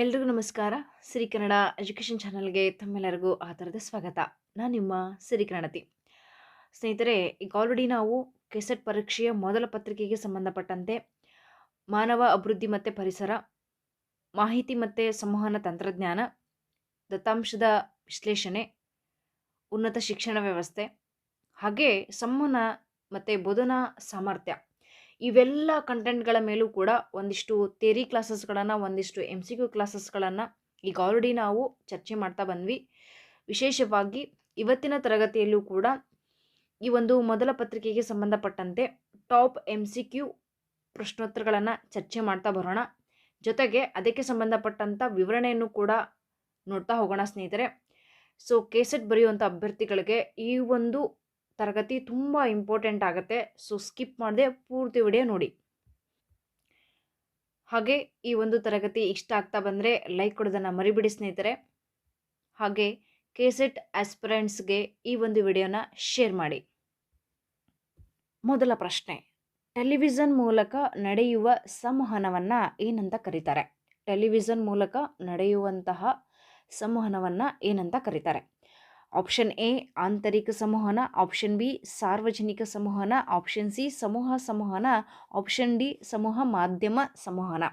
ಎಲ್ರಿಗೂ ನಮಸ್ಕಾರ. ಸಿರಿ ಕನ್ನಡ ಎಜುಕೇಷನ್ ಚಾನಲ್ಗೆ ತಮ್ಮೆಲ್ಲರಿಗೂ ಆ ಥರದ ಸ್ವಾಗತ. ನಾನು ನಿಮ್ಮ ಸಿರಿ ಕನ್ನಡತಿ ಸ್ನೇಹಿತರೆ, ಈಗ ಆಲ್ರೆಡಿ ನಾವು ಕೆಸೆಟ್ ಪರೀಕ್ಷೆಯ ಮೊದಲ ಪತ್ರಿಕೆಗೆ ಸಂಬಂಧಪಟ್ಟಂತೆ ಮಾನವ ಅಭಿವೃದ್ಧಿ ಮತ್ತು ಪರಿಸರ, ಮಾಹಿತಿ ಮತ್ತು ಸಂವಹನ ತಂತ್ರಜ್ಞಾನ, ದತ್ತಾಂಶದ ವಿಶ್ಲೇಷಣೆ, ಉನ್ನತ ಶಿಕ್ಷಣ ವ್ಯವಸ್ಥೆ, ಹಾಗೆ ಸಂವಹನ ಮತ್ತು ಬೋಧನಾ ಸಾಮರ್ಥ್ಯ ಇವೆಲ್ಲ ಕಂಟೆಂಟ್ಗಳ ಮೇಲೂ ಕೂಡ ಒಂದಿಷ್ಟು ಥೇರಿ ಕ್ಲಾಸಸ್ಗಳನ್ನು, ಒಂದಿಷ್ಟು ಎಂ ಸಿ ಕ್ಯೂ ಕ್ಲಾಸಸ್ಗಳನ್ನು ಈಗ ಆಲ್ರೆಡಿ ನಾವು ಚರ್ಚೆ ಮಾಡ್ತಾ ಬಂದ್ವಿ. ವಿಶೇಷವಾಗಿ ಇವತ್ತಿನ ತರಗತಿಯಲ್ಲೂ ಕೂಡ ಈ ಒಂದು ಮೊದಲ ಪತ್ರಿಕೆಗೆ ಸಂಬಂಧಪಟ್ಟಂತೆ ಟಾಪ್ ಎಂ ಸಿ ಕ್ಯೂ ಪ್ರಶ್ನೋತ್ತರಗಳನ್ನು ಚರ್ಚೆ ಮಾಡ್ತಾ ಬರೋಣ. ಜೊತೆಗೆ ಅದಕ್ಕೆ ಸಂಬಂಧಪಟ್ಟಂಥ ವಿವರಣೆಯನ್ನು ಕೂಡ ನೋಡ್ತಾ ಹೋಗೋಣ ಸ್ನೇಹಿತರೆ. ಸೊ, ಕೇಸೆಟ್ ಬರೆಯುವಂಥ ಅಭ್ಯರ್ಥಿಗಳಿಗೆ ಈ ಒಂದು ತರಗತಿ ತುಂಬ ಇಂಪಾರ್ಟೆಂಟ್ ಆಗುತ್ತೆ. ಸೊ, ಸ್ಕಿಪ್ ಮಾಡದೆ ಪೂರ್ತಿ ವಿಡಿಯೋ ನೋಡಿ. ಹಾಗೆ ಈ ಒಂದು ತರಗತಿ ಇಷ್ಟ ಆಗ್ತಾ ಬಂದರೆ ಲೈಕ್ ಕೊಡೋದನ್ನು ಮರಿಬಿಡಿ ಸ್ನೇಹಿತರೆ. ಹಾಗೆ ಕೆಸೆಟ್ ಆಸ್ಪಿರೆಂಟ್ಸ್ಗೆ ಈ ಒಂದು ವಿಡಿಯೋನ ಶೇರ್ ಮಾಡಿ. ಮೊದಲ ಪ್ರಶ್ನೆ. ಟೆಲಿವಿಷನ್ ಮೂಲಕ ನಡೆಯುವ ಸಂವಹನವನ್ನು ಏನಂತ ಕರೀತಾರೆ? ಟೆಲಿವಿಷನ್ ಮೂಲಕ ನಡೆಯುವಂತಹ ಸಂವಹನವನ್ನು ಏನಂತ ಕರೀತಾರೆ? ಆಪ್ಷನ್ ಎ ಆಂತರಿಕ ಸಂವಹನ ಆಪ್ಷನ್ ಬಿ ಸಾರ್ವಜನಿಕ ಸಂವಹನ ಆಪ್ಷನ್ ಸಿ ಸಮೂಹ ಸಂವಹನ ಆಪ್ಷನ್ ಡಿ ಸಮೂಹ ಮಾಧ್ಯಮ ಸಂವಹನ.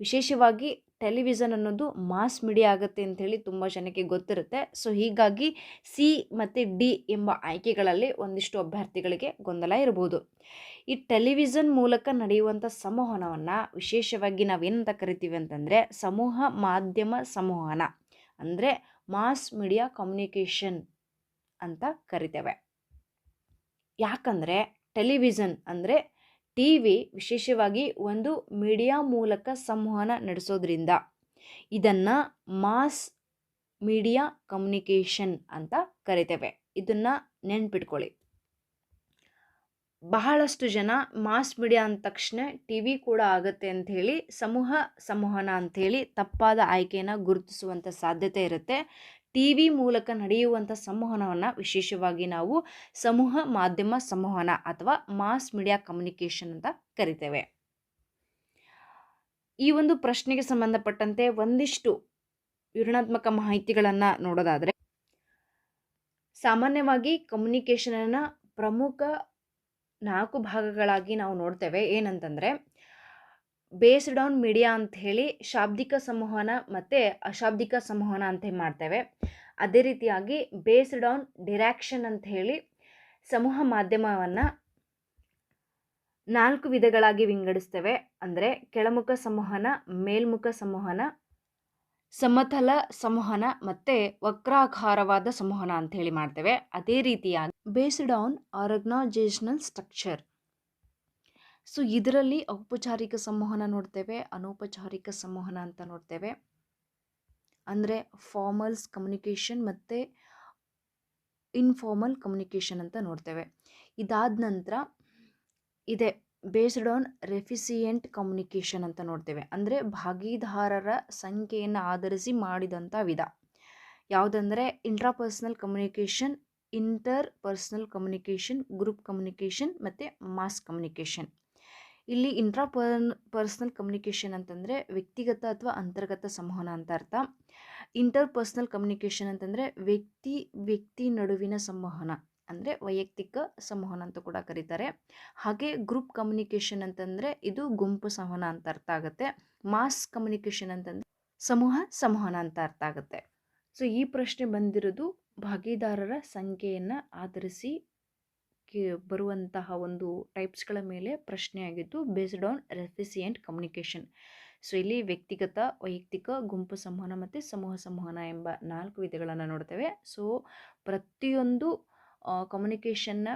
ವಿಶೇಷವಾಗಿ ಟೆಲಿವಿಷನ್ ಅನ್ನೋದು ಮಾಸ್ ಮೀಡಿಯಾ ಆಗುತ್ತೆ ಅಂಥೇಳಿ ತುಂಬ ಜನಕ್ಕೆ ಗೊತ್ತಿರುತ್ತೆ. ಸೊ ಹೀಗಾಗಿ ಸಿ ಮತ್ತು ಡಿ ಎಂಬ ಆಯ್ಕೆಗಳಲ್ಲಿ ಒಂದಿಷ್ಟು ಅಭ್ಯರ್ಥಿಗಳಿಗೆ ಗೊಂದಲ ಇರಬಹುದು. ಈ ಟೆಲಿವಿಷನ್ ಮೂಲಕ ನಡೆಯುವಂಥ ಸಂವಹನವನ್ನು ವಿಶೇಷವಾಗಿ ನಾವೇನಂತ ಕರಿತೀವಿ ಅಂತಂದರೆ, ಸಮೂಹ ಮಾಧ್ಯಮ ಸಂವಹನ. ಅಂದರೆ ಮಾಸ್ ಮೀಡಿಯಾ ಕಮ್ಯುನಿಕೇಷನ್ ಅಂತ ಕರಿತೇವೆ. ಯಾಕಂದರೆ ಟೆಲಿವಿಷನ್ ಅಂದರೆ ಟಿ ವಿ ವಿಶೇಷವಾಗಿ ಒಂದು ಮೀಡಿಯಾ ಮೂಲಕ ಸಂವಹನ ನಡೆಸೋದ್ರಿಂದ ಇದನ್ನು ಮಾಸ್ ಮೀಡಿಯಾ ಕಮ್ಯುನಿಕೇಷನ್ ಅಂತ ಕರಿತೇವೆ. ಇದನ್ನು ನೆನ್ಪಿಟ್ಕೊಳ್ಳಿ. ಬಹಳಷ್ಟು ಜನ ಮಾಸ್ ಮೀಡಿಯಾ ಅಂದ ತಕ್ಷಣ ಟಿ ವಿ ಕೂಡ ಆಗುತ್ತೆ ಅಂಥೇಳಿ ಸಮೂಹ ಸಂವಹನ ಅಂಥೇಳಿ ತಪ್ಪಾದ ಆಯ್ಕೆಯನ್ನು ಗುರುತಿಸುವಂಥ ಸಾಧ್ಯತೆ ಇರುತ್ತೆ. ಟಿ ವಿ ಮೂಲಕ ನಡೆಯುವಂಥ ಸಂವಹನವನ್ನು ವಿಶೇಷವಾಗಿ ನಾವು ಸಮೂಹ ಮಾಧ್ಯಮ ಸಂವಹನ ಅಥವಾ ಮಾಸ್ ಮೀಡಿಯಾ ಕಮ್ಯುನಿಕೇಷನ್ ಅಂತ ಕರಿತೇವೆ. ಈ ಒಂದು ಪ್ರಶ್ನೆಗೆ ಸಂಬಂಧಪಟ್ಟಂತೆ ಒಂದಿಷ್ಟು ವಿವರಣಾತ್ಮಕ ಮಾಹಿತಿಗಳನ್ನು ನೋಡೋದಾದರೆ, ಸಾಮಾನ್ಯವಾಗಿ ಕಮ್ಯುನಿಕೇಷನನ್ನು ಪ್ರಮುಖ ನಾಲ್ಕು ಭಾಗಗಳಾಗಿ ನಾವು ನೋಡ್ತೇವೆ. ಏನಂತಂದರೆ ಬೇಸ್ಡ್ ಆನ್ ಮೀಡಿಯಾ ಅಂತ ಹೇಳಿ ಶಾಬ್ದಿಕ ಸಂವಹನ ಮತ್ತು ಅಶಾಬ್ದಿಕ ಸಂವಹನ ಅಂತ ಮಾಡ್ತೇವೆ. ಅದೇ ರೀತಿಯಾಗಿ ಬೇಸ್ಡ್ ಆನ್ ಡಿರಾಕ್ಷನ್ ಅಂತ ಹೇಳಿ ಸಮೂಹ ಮಾಧ್ಯಮವನ್ನು ನಾಲ್ಕು ವಿಧಗಳಾಗಿ ವಿಂಗಡಿಸ್ತೇವೆ. ಅಂದರೆ ಕೆಳಮುಖ ಸಂವಹನ, ಮೇಲ್ಮುಖ ಸಂವಹನ ಸಮತಲ ಸಂವಹನ ಮತ್ತೆ ವಕ್ರಾಕಾರವಾದ ಸಂವಹನ ಅಂತ ಹೇಳಿ ಮಾಡ್ತೇವೆ. ಅದೇ ರೀತಿಯಾಗಿ based on organisational structure so ಇದರಲ್ಲಿ ಔಪಚಾರಿಕ ಸಂವಹನ ನೋಡ್ತೇವೆ, ಅನೌಪಚಾರಿಕ ಸಂವಹನ ಅಂತ ನೋಡ್ತೇವೆ. ಅಂದರೆ ಫಾರ್ಮಲ್ಸ್ ಕಮ್ಯುನಿಕೇಷನ್ ಮತ್ತು ಇನ್ಫಾರ್ಮಲ್ ಕಮ್ಯುನಿಕೇಷನ್ ಅಂತ ನೋಡ್ತೇವೆ. ಇದಾದ ನಂತರ ಇದೆ ಬೇಸ್ಡ್ ಆನ್ ರೆಫಿಸಿಯೆಂಟ್ ಕಮ್ಯುನಿಕೇಷನ್ ಅಂತ ನೋಡ್ತೇವೆ. ಅಂದರೆ ಭಾಗಿದಾರರ ಸಂಖ್ಯೆಯನ್ನು ಆಧರಿಸಿ ಮಾಡಿದಂಥ ವಿಧ. ಯಾವುದಂದರೆ intrapersonal communication interpersonal communication group communication ಮತ್ತು ಮಾಸ್ ಕಮ್ಯುನಿಕೇಷನ್ ಇಲ್ಲಿ ಇಂಟ್ರಾ ಪರ್ ಪರ್ಸ್ನಲ್ ಕಮ್ಯುನಿಕೇಷನ್ ಅಂತಂದರೆ ವ್ಯಕ್ತಿಗತ ಅಥವಾ ಅಂತರ್ಗತ ಸಂವಹನ ಅಂತ ಅರ್ಥ. ಇಂಟರ್ ಪರ್ಸ್ನಲ್ ಕಮ್ಯುನಿಕೇಷನ್ ಅಂತಂದರೆ ವ್ಯಕ್ತಿ ವ್ಯಕ್ತಿ ನಡುವಿನ ಸಂವಹನ. ಅಂದರೆ ವೈಯಕ್ತಿಕ ಸಂವಹನ ಅಂತ ಕೂಡ ಕರೀತಾರೆ. ಹಾಗೆ ಗ್ರೂಪ್ ಕಮ್ಯುನಿಕೇಷನ್ ಅಂತಂದರೆ ಇದು ಗುಂಪು ಸಂವಹನ ಅಂತ ಅರ್ಥ ಆಗುತ್ತೆ. ಮಾಸ್ ಕಮ್ಯುನಿಕೇಷನ್ ಅಂತಂದರೆ ಸಮೂಹ ಸಂವಹನ ಅಂತ ಅರ್ಥ ಆಗುತ್ತೆ. ಸೊ ಈ ಪ್ರಶ್ನೆ ಬಂದಿರೋದು ಭಾಗಿದಾರರ ಸಂಖ್ಯೆಯನ್ನು ಆಧರಿಸಿ ಬರುವಂತಹ ಒಂದು ಟೈಪ್ಸ್ಗಳ ಮೇಲೆ ಪ್ರಶ್ನೆ ಆಗಿದ್ದು based on recipient communication so ಇಲ್ಲಿ ವ್ಯಕ್ತಿಗತ, ವೈಯಕ್ತಿಕ, ಗುಂಪು ಸಂವಹನ ಮತ್ತು ಸಮೂಹ ಸಂವಹನ ಎಂಬ ನಾಲ್ಕು ವಿಧಗಳನ್ನು ನೋಡ್ತೇವೆ. ಸೊ ಪ್ರತಿಯೊಂದು ಕಮ್ಯುನಿಕೇಷನ್ನ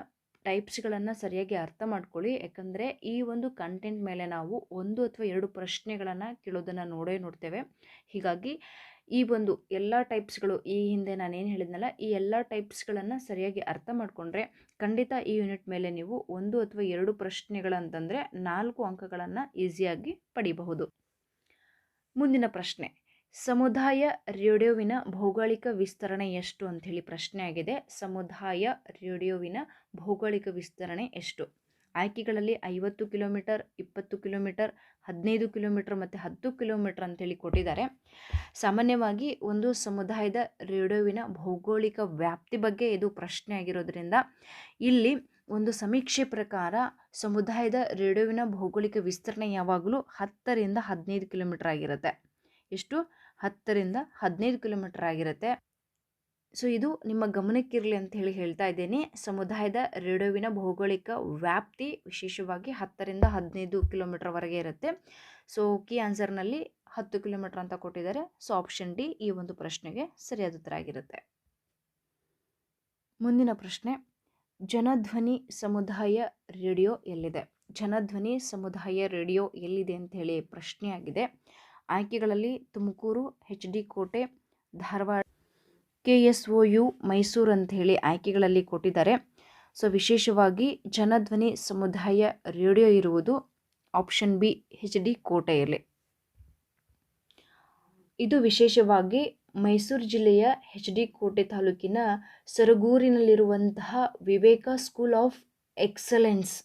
ಟೈಪ್ಸ್ಗಳನ್ನು ಸರಿಯಾಗಿ ಅರ್ಥ ಮಾಡ್ಕೊಳ್ಳಿ. ಯಾಕಂದರೆ ಈ ಒಂದು ಕಂಟೆಂಟ್ ಮೇಲೆ ನಾವು ಒಂದು ಅಥವಾ ಎರಡು ಪ್ರಶ್ನೆಗಳನ್ನು ಕೇಳೋದನ್ನು ನೋಡೇ ನೋಡ್ತೇವೆ. ಹೀಗಾಗಿ ಈ ಒಂದು ಎಲ್ಲ ಟೈಪ್ಸ್ಗಳು ಈ ಹಿಂದೆ ನಾನೇನು ಹೇಳಿದ್ನಲ್ಲ, ಈ ಎಲ್ಲ ಟೈಪ್ಸ್ಗಳನ್ನು ಸರಿಯಾಗಿ ಅರ್ಥ ಮಾಡಿಕೊಂಡ್ರೆ ಖಂಡಿತ ಈ ಯೂನಿಟ್ ಮೇಲೆ ನೀವು ಒಂದು ಅಥವಾ ಎರಡು ಪ್ರಶ್ನೆಗಳಂತಂದರೆ ನಾಲ್ಕು ಅಂಕಗಳನ್ನು ಈಸಿಯಾಗಿ ಪಡಿಬಹುದು. ಮುಂದಿನ ಪ್ರಶ್ನೆ. ಸಮುದಾಯ ರೇಡಿಯೋವಿನ ಭೌಗೋಳಿಕ ವಿಸ್ತರಣೆ ಎಷ್ಟು ಅಂಥೇಳಿ ಪ್ರಶ್ನೆ ಆಗಿದೆ. ಸಮುದಾಯ ರೇಡಿಯೋವಿನ ಭೌಗೋಳಿಕ ವಿಸ್ತರಣೆ ಎಷ್ಟು? ಆಯ್ಕೆಗಳಲ್ಲಿ ಐವತ್ತು ಕಿಲೋಮೀಟರ್, ಇಪ್ಪತ್ತು ಕಿಲೋಮೀಟರ್, ಹದಿನೈದು ಕಿಲೋಮೀಟರ್ ಮತ್ತು ಹತ್ತು ಕಿಲೋಮೀಟರ್ ಅಂತೇಳಿ ಕೊಟ್ಟಿದ್ದಾರೆ. ಸಾಮಾನ್ಯವಾಗಿ ಒಂದು ಸಮುದಾಯದ ರೇಡಿಯೋವಿನ ಭೌಗೋಳಿಕ ವ್ಯಾಪ್ತಿ ಬಗ್ಗೆ ಇದು ಪ್ರಶ್ನೆ ಆಗಿರೋದ್ರಿಂದ ಇಲ್ಲಿ ಒಂದು ಸಮೀಕ್ಷೆ ಪ್ರಕಾರ ಸಮುದಾಯದ ರೇಡಿಯೋವಿನ ಭೌಗೋಳಿಕ ವಿಸ್ತರಣೆ ಯಾವಾಗಲೂ ಹತ್ತರಿಂದ ಹದಿನೈದು ಕಿಲೋಮೀಟರ್ ಆಗಿರುತ್ತೆ. ಎಷ್ಟು? ಹತ್ತರಿಂದ ಹದಿನೈದು ಕಿಲೋಮೀಟರ್ ಆಗಿರುತ್ತೆ. ಸೊ, ಇದು ನಿಮ್ಮ ಗಮನಕ್ಕಿರಲಿ ಅಂತ ಹೇಳಿ ಹೇಳ್ತಾ ಇದ್ದೀನಿ. ಸಮುದಾಯದ ರೇಡಿಯೋವಿನ ಭೌಗೋಳಿಕ ವ್ಯಾಪ್ತಿ ವಿಶೇಷವಾಗಿ ಹತ್ತರಿಂದ ಹದಿನೈದು ಕಿಲೋಮೀಟರ್ವರೆಗೆ ಇರುತ್ತೆ. ಸೊ, ಕೀ ಆನ್ಸರ್ನಲ್ಲಿ ಹತ್ತು ಕಿಲೋಮೀಟರ್ ಅಂತ ಕೊಟ್ಟಿದ್ದಾರೆ. ಸೊ, ಆಪ್ಷನ್ ಡಿ ಈ ಒಂದು ಪ್ರಶ್ನೆಗೆ ಸರಿಯಾದ ಉತ್ತರ ಆಗಿರುತ್ತೆ. ಮುಂದಿನ ಪ್ರಶ್ನೆ, ಜನಧ್ವನಿ ಸಮುದಾಯ ರೇಡಿಯೋ ಎಲ್ಲಿದೆ? ಜನಧ್ವನಿ ಸಮುದಾಯ ರೇಡಿಯೋ ಎಲ್ಲಿದೆ ಅಂತ ಹೇಳಿ ಪ್ರಶ್ನೆ ಆಗಿದೆ ಆಯ್ಕೆಗಳಲ್ಲಿ Tumakuru, H D Kote, Dharwad, K S O U, Mysuru ಅಂತ ಹೇಳಿ ಆಯ್ಕೆಗಳಲ್ಲಿ ಕೊಟ್ಟಿದ್ದಾರೆ. ಸೊ, ವಿಶೇಷವಾಗಿ ಜನಧ್ವನಿ ಸಮುದಾಯ ರೇಡಿಯೋ ಇರುವುದು ಆಪ್ಷನ್ ಬಿ, ಎಚ್ ಡಿ ಕೋಟೆಯಲ್ಲಿ. ಇದು ವಿಶೇಷವಾಗಿ ಮೈಸೂರು ಜಿಲ್ಲೆಯ ಎಚ್ ಡಿ ಕೋಟೆ ತಾಲೂಕಿನ ಸರಗೂರಿನಲ್ಲಿರುವಂತಹ ವಿವೇಕ ಸ್ಕೂಲ್ ಆಫ್ ಎಕ್ಸಲೆನ್ಸ್.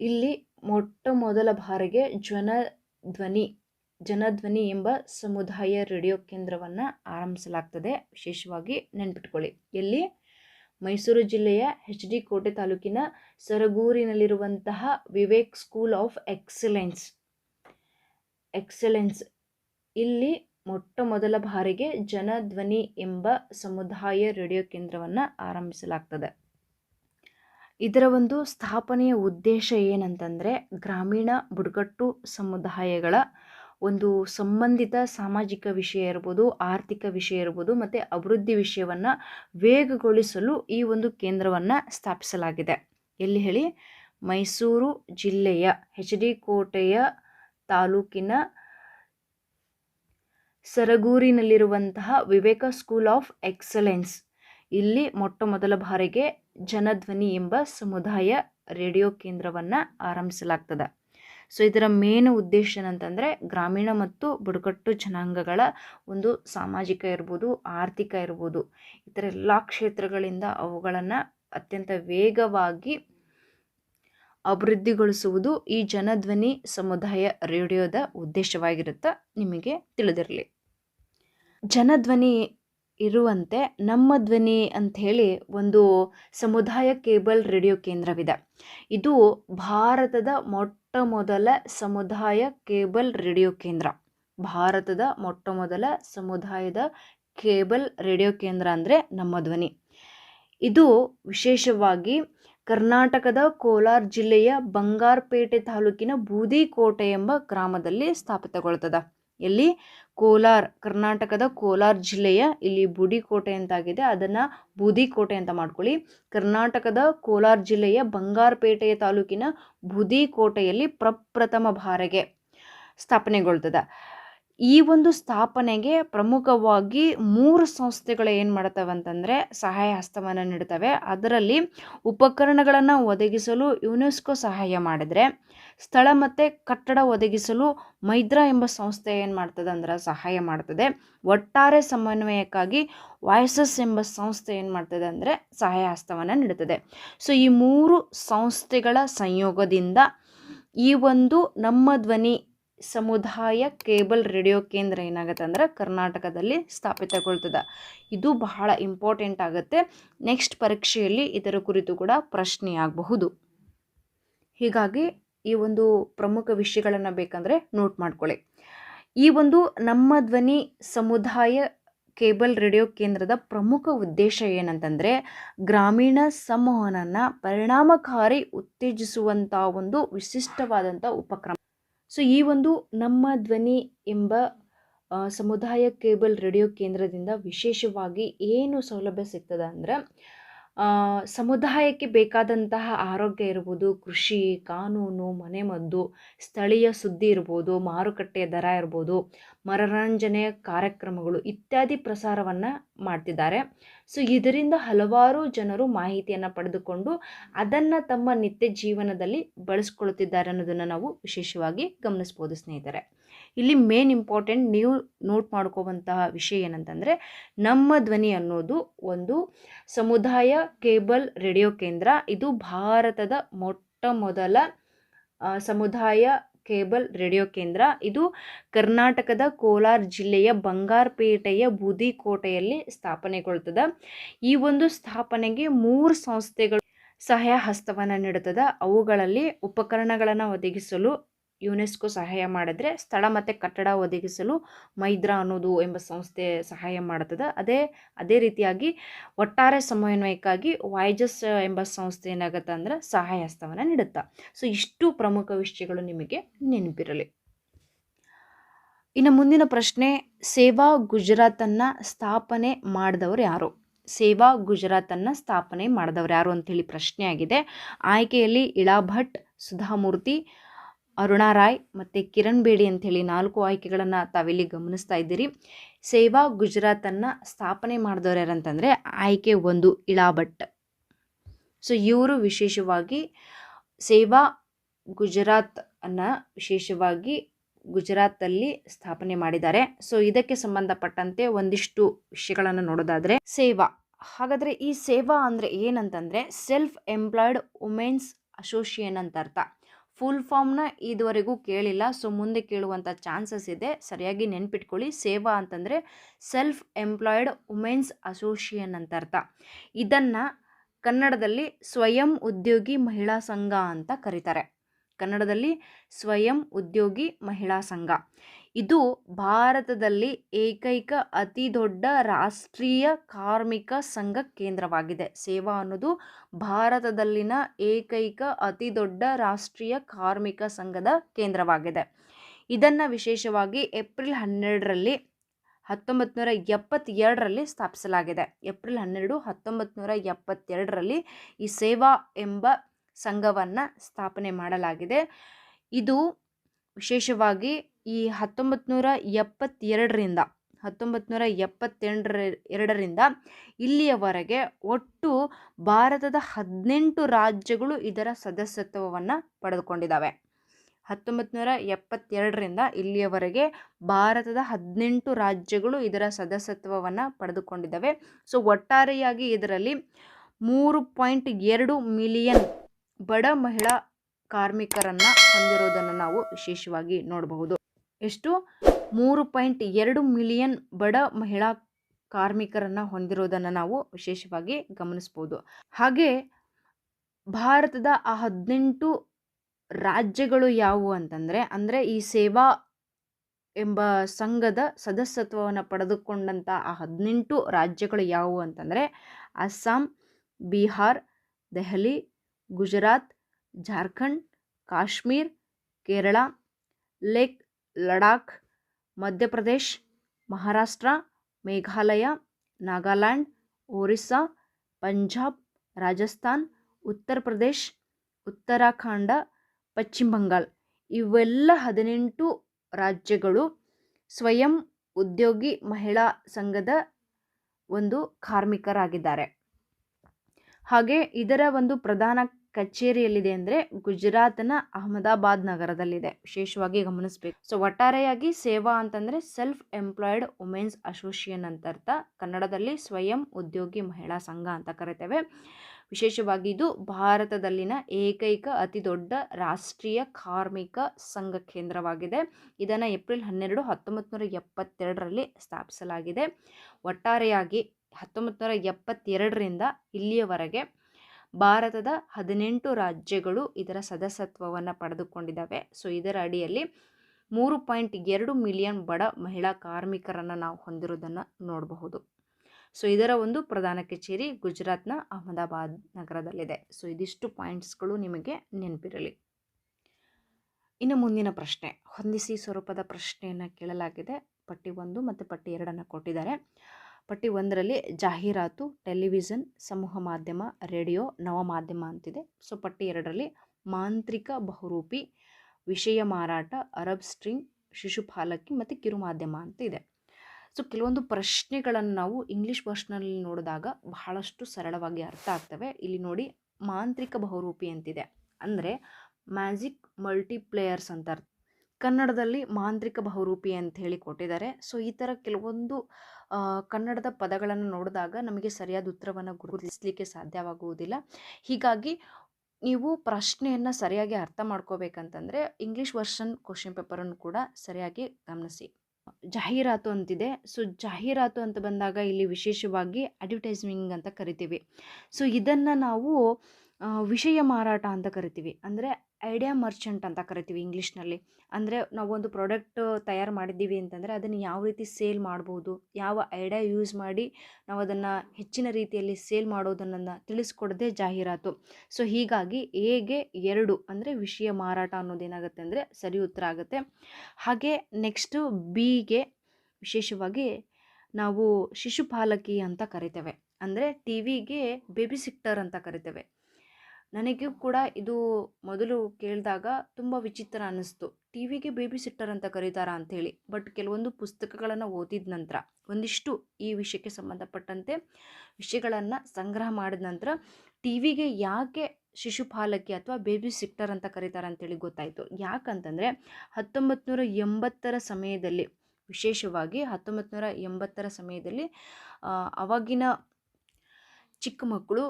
ಇಲ್ಲಿ ಮೊಟ್ಟ ಮೊದಲ ಬಾರಿಗೆ ಜನಧ್ವನಿ ಜನಧ್ವನಿ ಎಂಬ ಸಮುದಾಯ ರೇಡಿಯೋ ಕೇಂದ್ರವನ್ನು ಆರಂಭಿಸಲಾಗ್ತದೆ. ವಿಶೇಷವಾಗಿ ನೆನ್ಪಿಟ್ಕೊಳ್ಳಿ. ಎಲ್ಲಿ ಮೈಸೂರು ಜಿಲ್ಲೆಯ ಎಚ್ ಡಿ ಕೋಟೆ ತಾಲೂಕಿನ ಸರಗೂರಿನಲ್ಲಿರುವಂತಹ Vivek school of excellence excellence. ಇಲ್ಲಿ ಮೊಟ್ಟ ಮೊದಲ ಬಾರಿಗೆ ಜನಧ್ವನಿ ಎಂಬ ಸಮುದಾಯ ರೇಡಿಯೋ ಕೇಂದ್ರವನ್ನು ಆರಂಭಿಸಲಾಗ್ತದೆ. ಇದರ ಒಂದು ಸ್ಥಾಪನೆಯ ಉದ್ದೇಶ ಏನಂತಂದರೆ, ಗ್ರಾಮೀಣ ಬುಡಕಟ್ಟು ಸಮುದಾಯಗಳ ಒಂದು ಸಂಬಂಧಿತ ಸಾಮಾಜಿಕ ವಿಷಯ ಇರ್ಬೋದು, ಆರ್ಥಿಕ ವಿಷಯ ಇರ್ಬೋದು, ಮತ್ತು ಅಭಿವೃದ್ಧಿ ವಿಷಯವನ್ನು ವೇಗಗೊಳಿಸಲು ಈ ಒಂದು ಕೇಂದ್ರವನ್ನು ಸ್ಥಾಪಿಸಲಾಗಿದೆ. ಎಲ್ಲಿ ಹೇಳಿ? ಮೈಸೂರು ಜಿಲ್ಲೆಯ ಹೆಚ್ ಡಿ ಕೋಟೆಯ ತಾಲೂಕಿನ ಸರಗೂರಿನಲ್ಲಿರುವಂತಹ ವಿವೇಕ ಸ್ಕೂಲ್ ಆಫ್ ಎಕ್ಸಲೆನ್ಸ್. ಇಲ್ಲಿ ಮೊಟ್ಟ ಮೊದಲ ಬಾರಿಗೆ ಜನಧ್ವನಿ ಎಂಬ ಸಮುದಾಯ ರೇಡಿಯೋ ಕೇಂದ್ರವನ್ನು ಆರಂಭಿಸಲಾಗ್ತದೆ. ಸೊ ಇದರ ಮೇನ್ ಉದ್ದೇಶ ಏನಂತಂದರೆ ಗ್ರಾಮೀಣ ಮತ್ತು ಬುಡಕಟ್ಟು ಜನಾಂಗಗಳ ಒಂದು ಸಾಮಾಜಿಕ ಇರ್ಬೋದು, ಆರ್ಥಿಕ ಇರ್ಬೋದು ಇತರ ಎಲ್ಲ ಕ್ಷೇತ್ರಗಳಿಂದ ಅವುಗಳನ್ನು ಅತ್ಯಂತ ವೇಗವಾಗಿ ಅಭಿವೃದ್ಧಿಗೊಳಿಸುವುದು ಈ ಜನಧ್ವನಿ ಸಮುದಾಯ ರೇಡಿಯೋದ ಉದ್ದೇಶವಾಗಿರುತ್ತೆ ನಿಮಗೆ ತಿಳಿದಿರಲಿ. ಜನಧ್ವನಿ ಇರುವಂತೆ ನಮ್ಮ ಧ್ವನಿ ಅಂಥೇಳಿ ಒಂದು ಸಮುದಾಯ ಕೇಬಲ್ ರೇಡಿಯೋ ಕೇಂದ್ರವಿದೆ. ಇದು ಭಾರತದ ಮೊಟ್ಟ ಮೊದಲ ಸಮುದಾಯ ಕೇಬಲ್ ರೇಡಿಯೋ ಕೇಂದ್ರ. ಭಾರತದ ಮೊಟ್ಟ ಮೊದಲ ಸಮುದಾಯದ ಕೇಬಲ್ ರೇಡಿಯೋ ಕೇಂದ್ರ ಅಂದರೆ ನಮ್ಮ ಧ್ವನಿ. ಇದು ವಿಶೇಷವಾಗಿ ಕರ್ನಾಟಕದ ಕೋಲಾರ ಜಿಲ್ಲೆಯ ಬಂಗಾರಪೇಟೆ ತಾಲೂಕಿನ ಬೂದಿಕೋಟೆ ಎಂಬ ಗ್ರಾಮದಲ್ಲಿ ಸ್ಥಾಪಿತಗೊಳ್ತದೆ. ಎಲ್ಲಿ ಕೋಲಾರ, ಕರ್ನಾಟಕದ ಕೋಲಾರ ಜಿಲ್ಲೆಯ ಇಲ್ಲಿ ಬುಡಿಕೋಟೆ ಅಂತಾಗಿದೆ. ಅದನ್ನು ಬೂದಿಕೋಟೆ ಅಂತ ಮಾಡ್ಕೊಳ್ಳಿ. ಕರ್ನಾಟಕದ ಕೋಲಾರ ಜಿಲ್ಲೆಯ ಬಂಗಾರಪೇಟೆಯ ತಾಲೂಕಿನ ಬೂದಿಕೋಟೆಯಲ್ಲಿ ಪ್ರಪ್ರಥಮ ಬಾರಿಗೆ ಸ್ಥಾಪನೆಗೊಳ್ತದೆ. ಈ ಒಂದು ಸ್ಥಾಪನೆಗೆ ಪ್ರಮುಖವಾಗಿ ಮೂರು ಸಂಸ್ಥೆಗಳು ಏನು ಮಾಡ್ತವೆ ಅಂತಂದರೆ ಸಹಾಯ ಹಸ್ತವನ್ನು ನೀಡ್ತವೆ. ಅದರಲ್ಲಿ ಉಪಕರಣಗಳನ್ನು ಒದಗಿಸಲು ಯುನೆಸ್ಕೋ ಸಹಾಯ ಮಾಡಿದರೆ, ಸ್ಥಳ ಮತ್ತು ಕಟ್ಟಡ ಒದಗಿಸಲು ಮೈದ್ರಾ ಎಂಬ ಸಂಸ್ಥೆ ಏನು ಮಾಡ್ತದೆ ಅಂದ್ರೆ ಸಹಾಯ ಮಾಡ್ತದೆ. ಒಟ್ಟಾರೆ ಸಮನ್ವಯಕ್ಕಾಗಿ ವಾಯ್ಸಸ್ ಎಂಬ ಸಂಸ್ಥೆ ಏನು ಮಾಡ್ತದೆ ಅಂದರೆ ಸಹಾಯ ಹಸ್ತವನ್ನು ನೀಡುತ್ತದೆ ಸೊ ಈ ಮೂರು ಸಂಸ್ಥೆಗಳ ಸಂಯೋಗದಿಂದ ಈ ಒಂದು ನಮ್ಮ ಧ್ವನಿ ಸಮುದಾಯ ಕೇಬಲ್ ರೇಡಿಯೋ ಕೇಂದ್ರ ಏನಾಗುತ್ತೆ ಅಂದ್ರೆ ಕರ್ನಾಟಕದಲ್ಲಿ ಸ್ಥಾಪಿತಗೊಳ್ತದೆ. ಇದು ಬಹಳ ಇಂಪಾರ್ಟೆಂಟ್ ಆಗುತ್ತೆ. ನೆಕ್ಸ್ಟ್ ಪರೀಕ್ಷೆಯಲ್ಲಿ ಇದರ ಕುರಿತು ಕೂಡ ಪ್ರಶ್ನೆ ಆಗಬಹುದು. ಹೀಗಾಗಿ ಈ ಒಂದು ಪ್ರಮುಖ ವಿಷಯಗಳನ್ನು ಬೇಕಂದರೆ ನೋಟ್ ಮಾಡ್ಕೊಳ್ಳಿ. ಈ ಒಂದು ನಮ್ಮ ಧ್ವನಿ ಸಮುದಾಯ ಕೇಬಲ್ ರೇಡಿಯೋ ಕೇಂದ್ರದ ಪ್ರಮುಖ ಉದ್ದೇಶ ಏನಂತಂದರೆ ಗ್ರಾಮೀಣ ಸಂವಹನನ ಪರಿಣಾಮಕಾರಿ ಉತ್ತೇಜಿಸುವಂಥ ಒಂದು ವಿಶಿಷ್ಟವಾದಂಥ ಉಪಕ್ರಮ. ಸೊ ಈ ಒಂದು ನಮ್ಮ ಧ್ವನಿ ಎಂಬ ಸಮುದಾಯ ಕೇಬಲ್ ರೇಡಿಯೋ ಕೇಂದ್ರದಿಂದ ವಿಶೇಷವಾಗಿ ಏನು ಸೌಲಭ್ಯ ಸಿಗ್ತದೆ ಅಂದರೆ ಸಮುದಾಯಕ್ಕೆ ಬೇಕಾದಂತಹ ಆರೋಗ್ಯ ಇರ್ಬೋದು, ಕೃಷಿ, ಕಾನೂನು, ಮನೆಮದ್ದು, ಸ್ಥಳೀಯ ಸುದ್ದಿ ಇರ್ಬೋದು ಮಾರುಕಟ್ಟೆಯ ದರ ಇರ್ಬೋದು, ಮನರಂಜನೆಯ ಕಾರ್ಯಕ್ರಮಗಳು ಇತ್ಯಾದಿ ಪ್ರಸಾರವನ್ನು ಮಾಡ್ತಿದ್ದಾರೆ. ಸೊ ಇದರಿಂದ ಹಲವಾರು ಜನರು ಮಾಹಿತಿಯನ್ನು ಪಡೆದುಕೊಂಡು ಅದನ್ನು ತಮ್ಮ ನಿತ್ಯ ಜೀವನದಲ್ಲಿ ಬಳಸ್ಕೊಳ್ತಿದ್ದಾರೆ ಅನ್ನೋದನ್ನು ನಾವು ವಿಶೇಷವಾಗಿ ಗಮನಿಸ್ಬೋದು, ಸ್ನೇಹಿತರೆ. ಇಲ್ಲಿ ಮೇನ್ ಇಂಪಾರ್ಟೆಂಟ್ ನೀವು ನೋಟ್ ಮಾಡ್ಕೋವಂತಹ ವಿಷಯ ಏನಂತಂದರೆ, ನಮ್ಮ ಧ್ವನಿ ಅನ್ನೋದು ಒಂದು ಸಮುದಾಯ ಕೇಬಲ್ ರೇಡಿಯೋ ಕೇಂದ್ರ. ಇದು ಭಾರತದ ಮೊಟ್ಟ ಮೊಟ್ಟ ಮೊದಲ ಸಮುದಾಯ ಕೇಬಲ್ ರೇಡಿಯೋ ಕೇಂದ್ರ. ಇದು ಕರ್ನಾಟಕದ ಕೋಲಾರ ಜಿಲ್ಲೆಯ ಬಂಗಾರಪೇಟೆಯ ಬೂದಿಕೋಟೆಯಲ್ಲಿ ಸ್ಥಾಪನೆಗೊಳ್ತದ. ಈ ಒಂದು ಸ್ಥಾಪನೆಗೆ ಮೂರು ಸಂಸ್ಥೆಗಳು ಸಹಾಯ ಹಸ್ತವನ್ನು ನೀಡುತ್ತದೆ. ಅವುಗಳಲ್ಲಿ ಉಪಕರಣಗಳನ್ನು ಒದಗಿಸಲು ಯುನೆಸ್ಕೋ ಸಹಾಯ ಮಾಡಿದ್ರೆ ಸ್ಥಳ ಮತ್ತು ಕಟ್ಟಡ ಒದಗಿಸಲು ಮೈದ್ರಾ ಅನ್ನೋದು ಎಂಬ ಸಂಸ್ಥೆ ಸಹಾಯ ಮಾಡುತ್ತದೆ ಅದೇ ಅದೇ ರೀತಿಯಾಗಿ ಒಟ್ಟಾರೆ ಸಮನ್ವಯಕ್ಕಾಗಿ ವಾಯ್ಜಸ್ ಎಂಬ ಸಂಸ್ಥೆ ಏನಾಗುತ್ತೆ ಅಂದ್ರೆ ಸಹಾಯ ಹಸ್ತವನ್ನು ನೀಡುತ್ತಾ. ಸೊ ಇಷ್ಟು ಪ್ರಮುಖ ವಿಷಯಗಳು ನಿಮಗೆ ನೆನಪಿರಲಿ. ಇನ್ನು ಮುಂದಿನ ಪ್ರಶ್ನೆ, ಸೇವಾ ಗುಜರಾತನ್ನು ಸ್ಥಾಪನೆ ಮಾಡಿದವರು ಯಾರು? ಸೇವಾ ಗುಜರಾತನ್ನು ಸ್ಥಾಪನೆ ಮಾಡಿದವರು ಯಾರು ಅಂತೇಳಿ ಪ್ರಶ್ನೆ ಆಗಿದೆ ಆಯ್ಕೆಯಲ್ಲಿ ಇಳಾಭಟ್, ಸುಧಾಮೂರ್ತಿ ಅರುಣಾ ರಾಯ್ ಮತ್ತು ಕಿರಣ್ ಬೇಡಿ ಅಂಥೇಳಿ ನಾಲ್ಕು ಆಯ್ಕೆಗಳನ್ನು ತಾವಿಲ್ಲಿ ಗಮನಿಸ್ತಾ ಇದ್ದೀರಿ. ಸೇವಾ ಗುಜರಾತನ್ನು ಸ್ಥಾಪನೆ ಮಾಡಿದವರು ಯಾರಂತಂದರೆ ಆಯ್ಕೆ ಒಂದು ಇಳಾ ಭಟ್ ಸೊ ಇವರು ವಿಶೇಷವಾಗಿ ಸೇವಾ ಗುಜರಾತ್ ಅನ್ನು ವಿಶೇಷವಾಗಿ ಗುಜರಾತಲ್ಲಿ ಸ್ಥಾಪನೆ ಮಾಡಿದ್ದಾರೆ. ಸೊ ಇದಕ್ಕೆ ಸಂಬಂಧಪಟ್ಟಂತೆ ಒಂದಿಷ್ಟು ವಿಷಯಗಳನ್ನು ನೋಡೋದಾದರೆ ಸೇವಾ. ಹಾಗಾದರೆ ಈ ಸೇವಾ ಅಂದರೆ ಏನಂತಂದರೆ ಸೆಲ್ಫ್ ಎಂಪ್ಲಾಯ್ಡ್ ವುಮೆನ್ಸ್ ಅಸೋಸಿಯೇಷನ್ ಅಂತ ಅರ್ಥ. ಫುಲ್ ಫಾರ್ಮ್ನ ಇದುವರೆಗೂ ಕೇಳಿಲ್ಲ. ಸೊ ಮುಂದೆ ಕೇಳುವಂಥ ಚಾನ್ಸಸ್ ಇದೆ. ಸರಿಯಾಗಿ ನೆನ್ಪಿಟ್ಕೊಳ್ಳಿ. ಸೇವಾ ಅಂತಂದರೆ ಸೆಲ್ಫ್ ಎಂಪ್ಲಾಯ್ಡ್ ವುಮೆನ್ಸ್ ಅಸೋಸಿಯೇಷನ್ ಅಂತ ಅರ್ಥ. ಇದನ್ನು ಕನ್ನಡದಲ್ಲಿ ಸ್ವಯಂ ಉದ್ಯೋಗಿ ಮಹಿಳಾ ಸಂಘ ಅಂತ ಕರೀತಾರೆ. ಕನ್ನಡದಲ್ಲಿ ಸ್ವಯಂ ಉದ್ಯೋಗಿ ಮಹಿಳಾ ಸಂಘ. ಇದು ಭಾರತದಲ್ಲಿ ಏಕೈಕ ಅತಿ ದೊಡ್ಡ ರಾಷ್ಟ್ರೀಯ ಕಾರ್ಮಿಕ ಸಂಘ ಕೇಂದ್ರವಾಗಿದೆ. ಸೇವಾ ಅನ್ನೋದು ಭಾರತದಲ್ಲಿನ ಏಕೈಕ ಅತಿ ದೊಡ್ಡ ರಾಷ್ಟ್ರೀಯ ಕಾರ್ಮಿಕ ಸಂಘದ ಕೇಂದ್ರವಾಗಿದೆ. ಇದನ್ನು ವಿಶೇಷವಾಗಿ ಏಪ್ರಿಲ್ ಹನ್ನೆರಡರಲ್ಲಿ ಹತ್ತೊಂಬತ್ತು ನೂರ ಎಪ್ಪತ್ತೆರಡರಲ್ಲಿ ಸ್ಥಾಪಿಸಲಾಗಿದೆ. ಏಪ್ರಿಲ್ ಹನ್ನೆರಡು ಹತ್ತೊಂಬತ್ತು ನೂರ ಎಪ್ಪತ್ತೆರಡರಲ್ಲಿ ಈ ಸೇವಾ ಎಂಬ ಸಂಘವನ್ನು ಸ್ಥಾಪನೆ ಮಾಡಲಾಗಿದೆ. ಇದು ವಿಶೇಷವಾಗಿ ಈ ಹತ್ತೊಂಬತ್ತು ನೂರ ಎಪ್ಪತ್ತೆರಡರಿಂದ ಹತ್ತೊಂಬತ್ತು ನೂರ ಎಪ್ಪತ್ತೆಂಟರ ಎರಡರಿಂದ ಇಲ್ಲಿಯವರೆಗೆ ಒಟ್ಟು ಭಾರತದ ಹದಿನೆಂಟು ರಾಜ್ಯಗಳು ಇದರ ಸದಸ್ಯತ್ವವನ್ನು ಪಡೆದುಕೊಂಡಿದ್ದಾವೆ. ಹತ್ತೊಂಬತ್ತು ನೂರ ಎಪ್ಪತ್ತೆರಡರಿಂದ ಇಲ್ಲಿಯವರೆಗೆ ಭಾರತದ ಹದಿನೆಂಟು ರಾಜ್ಯಗಳು ಇದರ ಸದಸ್ಯತ್ವವನ್ನು ಪಡೆದುಕೊಂಡಿದ್ದಾವೆ. ಸೊ, ಒಟ್ಟಾರೆಯಾಗಿ ಇದರಲ್ಲಿ ಮೂರು ಪಾಯಿಂಟ್ ಎರಡು ಮಿಲಿಯನ್ ಬಡ ಮಹಿಳಾ ಕಾರ್ಮಿಕರನ್ನು ಹೊಂದಿರೋದನ್ನು ನಾವು ವಿಶೇಷವಾಗಿ ನೋಡಬಹುದು. ಎಷ್ಟು? ಮೂರು ಪಾಯಿಂಟ್ ಎರಡು ಮಿಲಿಯನ್ ಬಡ ಮಹಿಳಾ ಕಾರ್ಮಿಕರನ್ನು ಹೊಂದಿರೋದನ್ನು ನಾವು ವಿಶೇಷವಾಗಿ ಗಮನಿಸ್ಬೋದು. ಹಾಗೆ ಭಾರತದ ಆ ಹದಿನೆಂಟು ರಾಜ್ಯಗಳು ಯಾವುವು ಅಂತಂದರೆ, ಅಂದರೆ ಈ ಸೇವಾ ಎಂಬ ಸಂಘದ ಸದಸ್ಯತ್ವವನ್ನು ಪಡೆದುಕೊಂಡಂಥ ಆ ಹದಿನೆಂಟು ರಾಜ್ಯಗಳು ಯಾವುವು ಅಂತಂದರೆ, ಅಸ್ಸಾಂ, ಬಿಹಾರ್, ದೆಹಲಿ, ಗುಜರಾತ್, ಜಾರ್ಖಂಡ್, ಕಾಶ್ಮೀರ್, ಕೇರಳ, ಲೇಕ್ ಲಡಾಖ್ ಮಧ್ಯಪ್ರದೇಶ್ ಮಹಾರಾಷ್ಟ್ರ, ಮೇಘಾಲಯ, ನಾಗಾಲ್ಯಾಂಡ್, ಒರಿಸ್ಸಾ, ಪಂಜಾಬ್, ರಾಜಸ್ಥಾನ್, ಉತ್ತರ ಪ್ರದೇಶ್, ಉತ್ತರಾಖಂಡ, ಪಶ್ಚಿಮ ಬಂಗಾಲ್ ಇವೆಲ್ಲ ಹದಿನೆಂಟು ರಾಜ್ಯಗಳು ಸ್ವಯಂ ಉದ್ಯೋಗಿ ಮಹಿಳಾ ಸಂಘದ ಒಂದು ಕಾರ್ಮಿಕರಾಗಿದ್ದಾರೆ. ಹಾಗೆ ಇದರ ಒಂದು ಪ್ರಧಾನ ಕಚೇರಿಯಲ್ಲಿದೆ ಅಂದರೆ ಗುಜರಾತ್ನ ಅಹಮದಾಬಾದ್ ನಗರದಲ್ಲಿದೆ. ವಿಶೇಷವಾಗಿ ಗಮನಿಸಬೇಕು. ಸೊ ಒಟ್ಟಾರೆಯಾಗಿ ಸೇವಾ ಅಂತಂದರೆ ಸೆಲ್ಫ್ ಎಂಪ್ಲಾಯ್ಡ್ ವುಮೆನ್ಸ್ ಅಸೋಸಿಯೇಷನ್ ಅಂತ ಅರ್ಥ ಕನ್ನಡದಲ್ಲಿ ಸ್ವಯಂ ಉದ್ಯೋಗಿ ಮಹಿಳಾ ಸಂಘ ಅಂತ ಕರಿತೇವೆ. ವಿಶೇಷವಾಗಿ ಇದು ಭಾರತದಲ್ಲಿನ ಏಕೈಕ ಅತಿ ದೊಡ್ಡ ರಾಷ್ಟ್ರೀಯ ಕಾರ್ಮಿಕ ಸಂಘ ಕೇಂದ್ರವಾಗಿದೆ. ಇದನ್ನು ಏಪ್ರಿಲ್ ಹನ್ನೆರಡು ಹತ್ತೊಂಬತ್ತು ನೂರ ಎಪ್ಪತ್ತೆರಡರಲ್ಲಿ ಸ್ಥಾಪಿಸಲಾಗಿದೆ. ಒಟ್ಟಾರೆಯಾಗಿ ಹತ್ತೊಂಬತ್ತು ನೂರ ಎಪ್ಪತ್ತೆರಡರಿಂದ ಇಲ್ಲಿಯವರೆಗೆ ಭಾರತದ ಹದಿನೆಂಟು ರಾಜ್ಯಗಳು ಇದರ ಸದಸ್ಯತ್ವವನ್ನು ಪಡೆದುಕೊಂಡಿದ್ದಾವೆ. ಸೊ, ಇದರ ಅಡಿಯಲ್ಲಿ ಮೂರು ಪಾಯಿಂಟ್ ಎರಡು ಮಿಲಿಯನ್ ಬಡ ಮಹಿಳಾ ಕಾರ್ಮಿಕರನ್ನು ನಾವು ಹೊಂದಿರೋದನ್ನು ನೋಡಬಹುದು. ಸೊ, ಇದರ ಒಂದು ಪ್ರಧಾನ ಕಚೇರಿ ಗುಜರಾತ್ನ ಅಹಮದಾಬಾದ್ ನಗರದಲ್ಲಿದೆ. ಸೊ, ಇದಿಷ್ಟು ಪಾಯಿಂಟ್ಸ್ಗಳು ನಿಮಗೆ ನೆನಪಿರಲಿ. ಇನ್ನು ಮುಂದಿನ ಪ್ರಶ್ನೆ. ಹೊಂದಿಸಿ ಸ್ವರೂಪದ ಪ್ರಶ್ನೆಯನ್ನು ಕೇಳಲಾಗಿದೆ. ಪಟ್ಟಿ ಒಂದು ಮತ್ತು ಪಟ್ಟಿ ಎರಡನ್ನು ಕೊಟ್ಟಿದ್ದಾರೆ. ಪಟ್ಟಿ ಒಂದರಲ್ಲಿ ಜಾಹೀರಾತು, ಟೆಲಿವಿಷನ್, ಸಮೂಹ ಮಾಧ್ಯಮ, ರೇಡಿಯೋ ನವಮಾಧ್ಯಮ ಅಂತಿದೆ. ಸೊ ಪಟ್ಟಿ ಎರಡರಲ್ಲಿ ಮಾಂತ್ರಿಕ ಬಹುರೂಪಿ, ವಿಷಯ ಮಾರಾಟ, ಅರಬ್ ಸ್ಟ್ರಿಂಗ್ ಶಿಶುಪಾಲಕಿ ಮತ್ತು ಕಿರುಮಾಧ್ಯಮ ಅಂತ ಇದೆ ಸೊ, ಕೆಲವೊಂದು ಪ್ರಶ್ನೆಗಳನ್ನು ನಾವು ಇಂಗ್ಲೀಷ್ ವರ್ಷನಲ್ಲಿ ನೋಡಿದಾಗ ಬಹಳಷ್ಟು ಸರಳವಾಗಿ ಅರ್ಥ ಆಗ್ತವೆ. ಇಲ್ಲಿ ನೋಡಿ, ಮಾಂತ್ರಿಕ ಬಹುರೂಪಿ ಅಂತಿದೆ. ಅಂದರೆ ಮ್ಯಾಜಿಕ್ ಮಲ್ಟಿಪ್ಲೇಯರ್ಸ್ ಅಂತ ಅರ್ಥ. ಕನ್ನಡದಲ್ಲಿ ಮಾಂತ್ರಿಕ ಬಹುರೂಪಿ ಅಂತ ಹೇಳಿ ಕೊಟ್ಟಿದ್ದಾರೆ. ಸೊ, ಈ ಥರ ಕೆಲವೊಂದು ಕನ್ನಡದ ಪದಗಳನ್ನು ನೋಡಿದಾಗ ನಮಗೆ ಸರಿಯಾದ ಉತ್ತರವನ್ನು ಗುರುತಿಸಲಿಕ್ಕೆ ಸಾಧ್ಯವಾಗುವುದಿಲ್ಲ. ಹೀಗಾಗಿ ನೀವು ಪ್ರಶ್ನೆಯನ್ನು ಸರಿಯಾಗಿ ಅರ್ಥ ಮಾಡ್ಕೋಬೇಕಂತಂದರೆ ಇಂಗ್ಲೀಷ್ ವರ್ಷನ್ ಕ್ವಶನ್ ಪೇಪರನ್ನು ಕೂಡ ಸರಿಯಾಗಿ ಗಮನಿಸಿ. ಜಾಹೀರಾತು ಅಂತಿದೆ. ಸೊ ಜಾಹೀರಾತು ಅಂತ ಬಂದಾಗ ಇಲ್ಲಿ ವಿಶೇಷವಾಗಿ ಅಡ್ವರ್ಟೈಸ್ಮಿಂಗ್ ಅಂತ ಕರಿತೀವಿ. ಸೊ ಇದನ್ನು ನಾವು ವಿಷಯ ಮಾರಾಟ ಅಂತ ಕರಿತೀವಿ. ಅಂದರೆ ಐಡಿಯಾ ಮರ್ಚೆಂಟ್ ಅಂತ ಕರಿತೀವಿ ಇಂಗ್ಲೀಷ್ನಲ್ಲಿ ಅಂದರೆ ನಾವೊಂದು ಪ್ರಾಡಕ್ಟ್ ತಯಾರು ಮಾಡಿದ್ದೀವಿ ಅಂತಂದರೆ ಅದನ್ನು ಯಾವ ರೀತಿ ಸೇಲ್ ಮಾಡ್ಬೋದು, ಯಾವ ಐಡಿಯಾ ಯೂಸ್ ಮಾಡಿ ನಾವು ಅದನ್ನು ಹೆಚ್ಚಿನ ರೀತಿಯಲ್ಲಿ ಸೇಲ್ ಮಾಡೋದನ್ನು ತಿಳಿಸ್ಕೊಡದೆ ಜಾಹೀರಾತು. ಸೊ ಹೀಗಾಗಿ ಎಗೆ ಎರಡು ಅಂದರೆ ವಿಷಯ ಮಾರಾಟ ಅನ್ನೋದೇನಾಗುತ್ತೆ ಅಂದರೆ ಸರಿ ಉತ್ತರ ಆಗುತ್ತೆ. ಹಾಗೆ ನೆಕ್ಸ್ಟು ಬಿಗೆ ವಿಶೇಷವಾಗಿ ನಾವು ಶಿಶುಪಾಲಕಿ ಅಂತ ಕರಿತೇವೆ. ಅಂದರೆ ಟಿ ವಿಗೆ ಬೇಬಿ ಸಿಕ್ಟರ್ ಅಂತ ಕರಿತೇವೆ. ನನಗೂ ಕೂಡ ಇದು ಮೊದಲು ಕೇಳಿದಾಗ ತುಂಬ ವಿಚಿತ್ರ ಅನ್ನಿಸ್ತು. ಟಿ ವಿಗೆ ಬೇಬಿ ಸಿಟ್ಟರ್ ಅಂತ ಕರೀತಾರಾ ಅಂಥೇಳಿ. ಬಟ್ ಕೆಲವೊಂದು ಪುಸ್ತಕಗಳನ್ನು ಓದಿದ ನಂತರ, ಒಂದಿಷ್ಟು ಈ ವಿಷಯಕ್ಕೆ ಸಂಬಂಧಪಟ್ಟಂತೆ ವಿಷಯಗಳನ್ನು ಸಂಗ್ರಹ ಮಾಡಿದ ನಂತರ ಟಿ ವಿಗೆ ಯಾಕೆ ಶಿಶುಪಾಲಕಿ ಅಥವಾ ಬೇಬಿ ಸಿಕ್ಟರ್ ಅಂತ ಕರೀತಾರೆ ಅಂತೇಳಿ ಗೊತ್ತಾಯಿತು. ಯಾಕಂತಂದರೆ ಹತ್ತೊಂಬತ್ತು ನೂರ ಎಂಬತ್ತರ ಸಮಯದಲ್ಲಿ, ವಿಶೇಷವಾಗಿ ಹತ್ತೊಂಬತ್ತು ನೂರ ಎಂಬತ್ತರ ಸಮಯದಲ್ಲಿ ಅವಾಗಿನ ಚಿಕ್ಕ ಮಕ್ಕಳು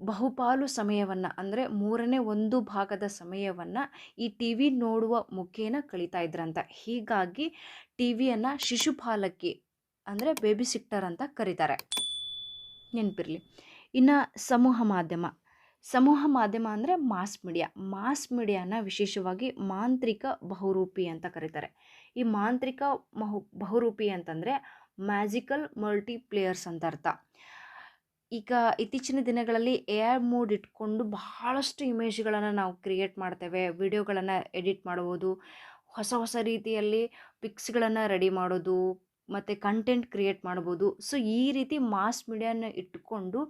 ಬಹುಪಾಲು ಸಮಯವನ್ನು, ಅಂದರೆ ಮೂರನೇ ಒಂದು ಭಾಗದ ಸಮಯವನ್ನು ಈ ಟಿ ವಿ ನೋಡುವ ಮುಖೇನ ಕಳೀತಾ ಇದ್ರಂತ. ಹೀಗಾಗಿ ಟಿ ವಿಯನ್ನು ಶಿಶುಪಾಲಕಿ, ಅಂದರೆ ಬೇಬಿ ಸಿಕ್ಟರ್ ಅಂತ ಕರೀತಾರೆ. ನೆನಪಿರಲಿ. ಇನ್ನು ಸಮೂಹ ಮಾಧ್ಯಮ. ಸಮೂಹ ಮಾಧ್ಯಮ ಅಂದರೆ ಮಾಸ್ ಮೀಡಿಯಾ. ಮಾಸ್ ಮೀಡಿಯಾನ ವಿಶೇಷವಾಗಿ ಮಾಂತ್ರಿಕ ಬಹುರೂಪಿ ಅಂತ ಕರೀತಾರೆ. ಈ ಮಾಂತ್ರಿಕ ಬಹುರೂಪಿ ಅಂತಂದರೆ ಮ್ಯಾಜಿಕಲ್ ಮಲ್ಟಿಪ್ಲೇಯರ್ಸ್ ಅಂತ ಅರ್ಥ. ಈಗ ಇತ್ತೀಚಿನ ದಿನಗಳಲ್ಲಿ ಎ ಆರ್ ಮೂಡ್ ಇಟ್ಕೊಂಡು ಬಹಳಷ್ಟು ಇಮೇಜ್ಗಳನ್ನು ನಾವು ಕ್ರಿಯೇಟ್ ಮಾಡ್ತೇವೆ. ವಿಡಿಯೋಗಳನ್ನು ಎಡಿಟ್ ಮಾಡ್ಬೋದು. ಹೊಸ ಹೊಸ ರೀತಿಯಲ್ಲಿ ಪಿಕ್ಸ್ಗಳನ್ನು ರೆಡಿ ಮಾಡೋದು, ಮತ್ತು ಕಂಟೆಂಟ್ ಕ್ರಿಯೇಟ್ ಮಾಡ್ಬೋದು. ಸೊ, ಈ ರೀತಿ ಮಾಸ್ ಮೀಡಿಯಾನ ಇಟ್ಕೊಂಡು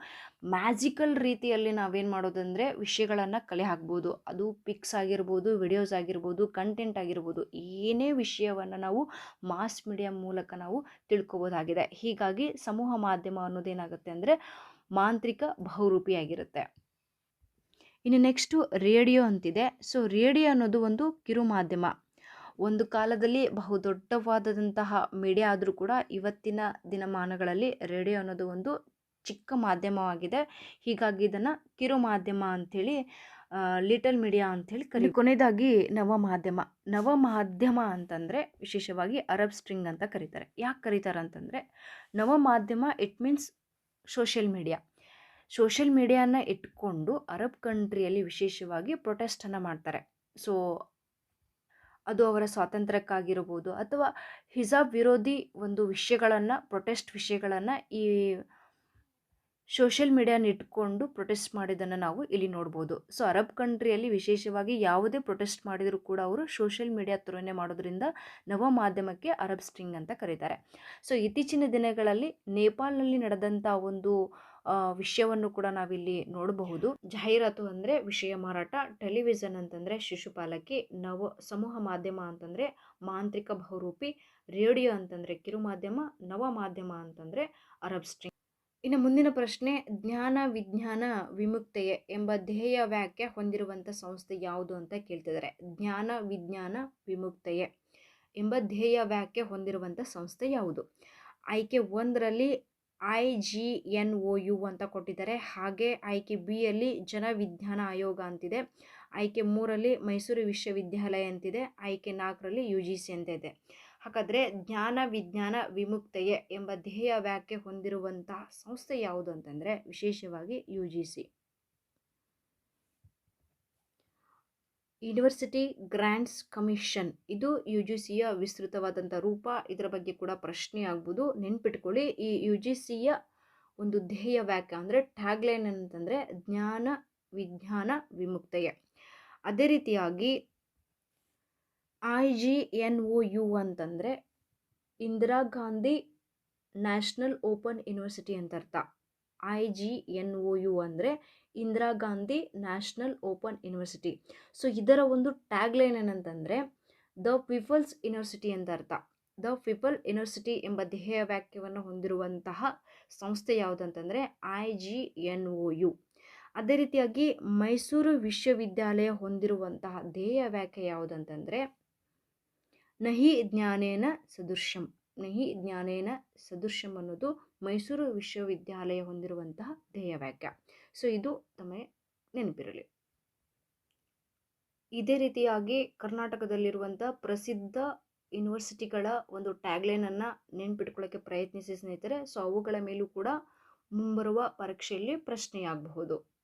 ಮ್ಯಾಜಿಕಲ್ ರೀತಿಯಲ್ಲಿ ನಾವೇನು ಮಾಡೋದಂದರೆ ವಿಷಯಗಳನ್ನು ಕಲೆ ಹಾಕ್ಬೋದು. ಅದು ಪಿಕ್ಸ್ ಆಗಿರ್ಬೋದು, ವಿಡಿಯೋಸ್ ಆಗಿರ್ಬೋದು, ಕಂಟೆಂಟ್ ಆಗಿರ್ಬೋದು, ಏನೇ ವಿಷಯವನ್ನು ನಾವು ಮಾಸ್ ಮೀಡಿಯಾ ಮೂಲಕ ನಾವು ತಿಳ್ಕೊಬೋದಾಗಿದೆ. ಹೀಗಾಗಿ ಸಮೂಹ ಮಾಧ್ಯಮ ಅನ್ನೋದೇನಾಗುತ್ತೆ ಅಂದರೆ ಮಾಂತ್ರಿಕ ಬಹುರೂಪಿಯಾಗಿರುತ್ತೆ. ಇನ್ನು ನೆಕ್ಸ್ಟು ರೇಡಿಯೋ ಅಂತಿದೆ. ಸೊ ರೇಡಿಯೋ ಅನ್ನೋದು ಒಂದು ಕಿರು ಮಾಧ್ಯಮ ಒಂದು ಕಾಲದಲ್ಲಿ ಬಹುದೊಡ್ಡವಾದಂತಹ ಮೀಡಿಯಾ ಆದರೂ ಕೂಡ ಇವತ್ತಿನ ದಿನಮಾನಗಳಲ್ಲಿ ರೇಡಿಯೋ ಅನ್ನೋದು ಒಂದು ಚಿಕ್ಕ ಮಾಧ್ಯಮವಾಗಿದೆ. ಹೀಗಾಗಿ ಇದನ್ನು ಕಿರು ಮಾಧ್ಯಮ ಅಂಥೇಳಿ ಲಿಟಲ್ ಮೀಡಿಯಾ ಅಂಥೇಳಿ ಕಲಿ ಕೊನೆಯದಾಗಿ ನವ ಮಾಧ್ಯಮ ನವ ಮಾಧ್ಯಮ ಅಂತಂದರೆ ವಿಶೇಷವಾಗಿ ಅರಬ್ ಸ್ಟ್ರಿಂಗ್ ಅಂತ ಕರೀತಾರೆ. ಯಾಕೆ ಕರೀತಾರೆ ಅಂತಂದರೆ ನವ ಮಾಧ್ಯಮ it means social media social ಮೀಡಿಯಾನ ಇಟ್ಕೊಂಡು ಅರಬ್ ಕಂಟ್ರಿಯಲ್ಲಿ ವಿಶೇಷವಾಗಿ ಪ್ರೊಟೆಸ್ಟನ್ನು ಮಾಡ್ತಾರೆ. ಸೊ ಅದು ಅವರ ಸ್ವಾತಂತ್ರ್ಯಕ್ಕಾಗಿರ್ಬೋದು ಅಥವಾ ಹಿಜಾಬ್ ವಿರೋಧಿ ಒಂದು ವಿಷಯಗಳನ್ನು ಪ್ರೊಟೆಸ್ಟ್ ವಿಷಯಗಳನ್ನು ಈ ಸೋಷಿಯಲ್ ಮೀಡಿಯಾನ ಇಟ್ಕೊಂಡು ಪ್ರೊಟೆಸ್ಟ್ ಮಾಡಿದ್ದನ್ನು ನಾವು ಇಲ್ಲಿ ನೋಡ್ಬೋದು. ಸೊ ಅರಬ್ ಕಂಟ್ರಿಯಲ್ಲಿ ವಿಶೇಷವಾಗಿ ಯಾವುದೇ ಪ್ರೊಟೆಸ್ಟ್ ಮಾಡಿದರೂ ಕೂಡ ಅವರು ಸೋಷಿಯಲ್ ಮೀಡಿಯಾ ತುಲನೆ ಮಾಡೋದ್ರಿಂದ ನವ ಮಾಧ್ಯಮಕ್ಕೆ ಅರಬ್ ಸ್ಟ್ರಿಂಗ್ ಅಂತ ಕರೀತಾರೆ. ಸೊ ಇತ್ತೀಚಿನ ದಿನಗಳಲ್ಲಿ ನೇಪಾಳ್ನಲ್ಲಿ ನಡೆದಂಥ ಒಂದು ವಿಷಯವನ್ನು ಕೂಡ ನಾವಿಲ್ಲಿ ನೋಡಬಹುದು. ಜಾಹೀರಾತು ಅಂದರೆ ವಿಷಯ ಮಾರಾಟ ಟೆಲಿವಿಷನ್ ಅಂತಂದರೆ ಶಿಶುಪಾಲಕಿ, ನವ ಸಮೂಹ ಮಾಧ್ಯಮ ಅಂತಂದರೆ ಮಾಂತ್ರಿಕ ಬಹುರೂಪಿ, ರೇಡಿಯೋ ಅಂತಂದರೆ ಕಿರು ಮಾಧ್ಯಮ ನವ ಮಾಧ್ಯಮ ಅಂತಂದರೆ ಅರಬ್ ಸ್ಟ್ರಿಂಗ್ ಇನ್ನು ಮುಂದಿನ ಪ್ರಶ್ನೆ, ಜ್ಞಾನ ವಿಜ್ಞಾನ ವಿಮುಕ್ತೆಯೇ ಎಂಬ ಧ್ಯೇಯ ವ್ಯಾಖ್ಯೆ ಹೊಂದಿರುವಂಥ ಸಂಸ್ಥೆ ಯಾವುದು ಅಂತ ಕೇಳ್ತಿದ್ದಾರೆ. ಜ್ಞಾನ ವಿಜ್ಞಾನ ವಿಮುಕ್ತೆಯೇ ಎಂಬ ಧ್ಯೇಯ ವ್ಯಾಖ್ಯೆ ಹೊಂದಿರುವಂಥ ಸಂಸ್ಥೆ ಯಾವುದು? ಆಯ್ಕೆ ಒಂದರಲ್ಲಿ I G N O U ಅಂತ ಕೊಟ್ಟಿದ್ದಾರೆ. ಹಾಗೆ ಆಯ್ಕೆ ಬಿಯಲ್ಲಿ ಜನ ವಿಜ್ಞಾನ ಆಯೋಗ ಅಂತಿದೆ. ಆಯ್ಕೆ ಮೂರಲ್ಲಿ ಮೈಸೂರು ವಿಶ್ವವಿದ್ಯಾಲಯ ಅಂತಿದೆ. ಆಯ್ಕೆ ನಾಲ್ಕರಲ್ಲಿ ಯು ಜಿ ಸಿ ಅಂತ ಇದೆ ಹಾಗಾದರೆ ಜ್ಞಾನ ವಿಜ್ಞಾನ ವಿಮುಕ್ತೆಯೇ ಎಂಬ ಧ್ಯೇಯ ವ್ಯಾಖ್ಯೆ ಹೊಂದಿರುವಂತಹ ಸಂಸ್ಥೆ ಯಾವುದು ಅಂತಂದರೆ ವಿಶೇಷವಾಗಿ U G C university grants commission ಇದು ಯು ಜಿ ಸಿಯ ವಿಸ್ತೃತವಾದಂಥ ರೂಪ. ಇದರ ಬಗ್ಗೆ ಕೂಡ ಪ್ರಶ್ನೆ ಆಗ್ಬೋದು. ನೆನ್ಪಿಟ್ಕೊಳ್ಳಿ, ಈ ಯು ಜಿ ಸಿಯ ಒಂದು ಧ್ಯೇಯ ವ್ಯಾಖ್ಯ ಅಂದರೆ ಟ್ಯಾಗ್ಲೈನ್ ಅಂತಂದರೆ ಜ್ಞಾನ ವಿಜ್ಞಾನ ವಿಮುಕ್ತೆಯೇ. ಅದೇ ರೀತಿಯಾಗಿ I G N O U ಅಂತಂದರೆ Indira Gandhi national open university ಅಂತ ಅರ್ಥ I G N O U ಅಂದರೆ Indira Gandhi national open university. So, ಇದರ ಒಂದು ಟ್ಯಾಗ್ಲೈನ್ ಏನಂತಂದರೆ, ದ ಪೀಪಲ್ಸ್ ಯೂನಿವರ್ಸಿಟಿ ಅಂತ ಅರ್ಥ ದ ಪೀಪಲ್ ಯೂನಿವರ್ಸಿಟಿ ಎಂಬ ಧ್ಯೇಯ ವ್ಯಾಖ್ಯವನ್ನು ಹೊಂದಿರುವಂತಹ ಸಂಸ್ಥೆ ಯಾವುದಂತಂದರೆ, I G N O U. ಅದೇ ರೀತಿಯಾಗಿ ಮೈಸೂರು ವಿಶ್ವವಿದ್ಯಾಲಯ ಹೊಂದಿರುವಂತಹ ಧ್ಯೇಯ ವ್ಯಾಖ್ಯೆ ಯಾವುದಂತಂದರೆ ನಹಿ ಜ್ಞಾನೇನ ಸದೃಶ್ಯಂ. ನಹಿ ಜ್ಞಾನೇನ ಸದೃಶ್ಯಂ ಅನ್ನೋದು ಮೈಸೂರು ವಿಶ್ವವಿದ್ಯಾಲಯ ಹೊಂದಿರುವಂತಹ ಧ್ಯೇಯ ವ್ಯಾಖ್ಯ. ಸೊ ಇದು ತಮಗೆ ನೆನಪಿರಲಿ. ಇದೇ ರೀತಿಯಾಗಿ ಕರ್ನಾಟಕದಲ್ಲಿರುವಂಥ ಪ್ರಸಿದ್ಧ ಯೂನಿವರ್ಸಿಟಿಗಳ ಒಂದು ಟ್ಯಾಗ್ಲೈನನ್ನು ನೆನ್ಪಿಟ್ಕೊಳ್ಳೋಕ್ಕೆ ಪ್ರಯತ್ನಿಸಿ ಸ್ನೇಹಿತರೆ. ಸೊ ಅವುಗಳ ಮೇಲೂ ಕೂಡ ಮುಂಬರುವ ಪರೀಕ್ಷೆಯಲ್ಲಿ ಪ್ರಶ್ನೆಯಾಗಬಹುದು.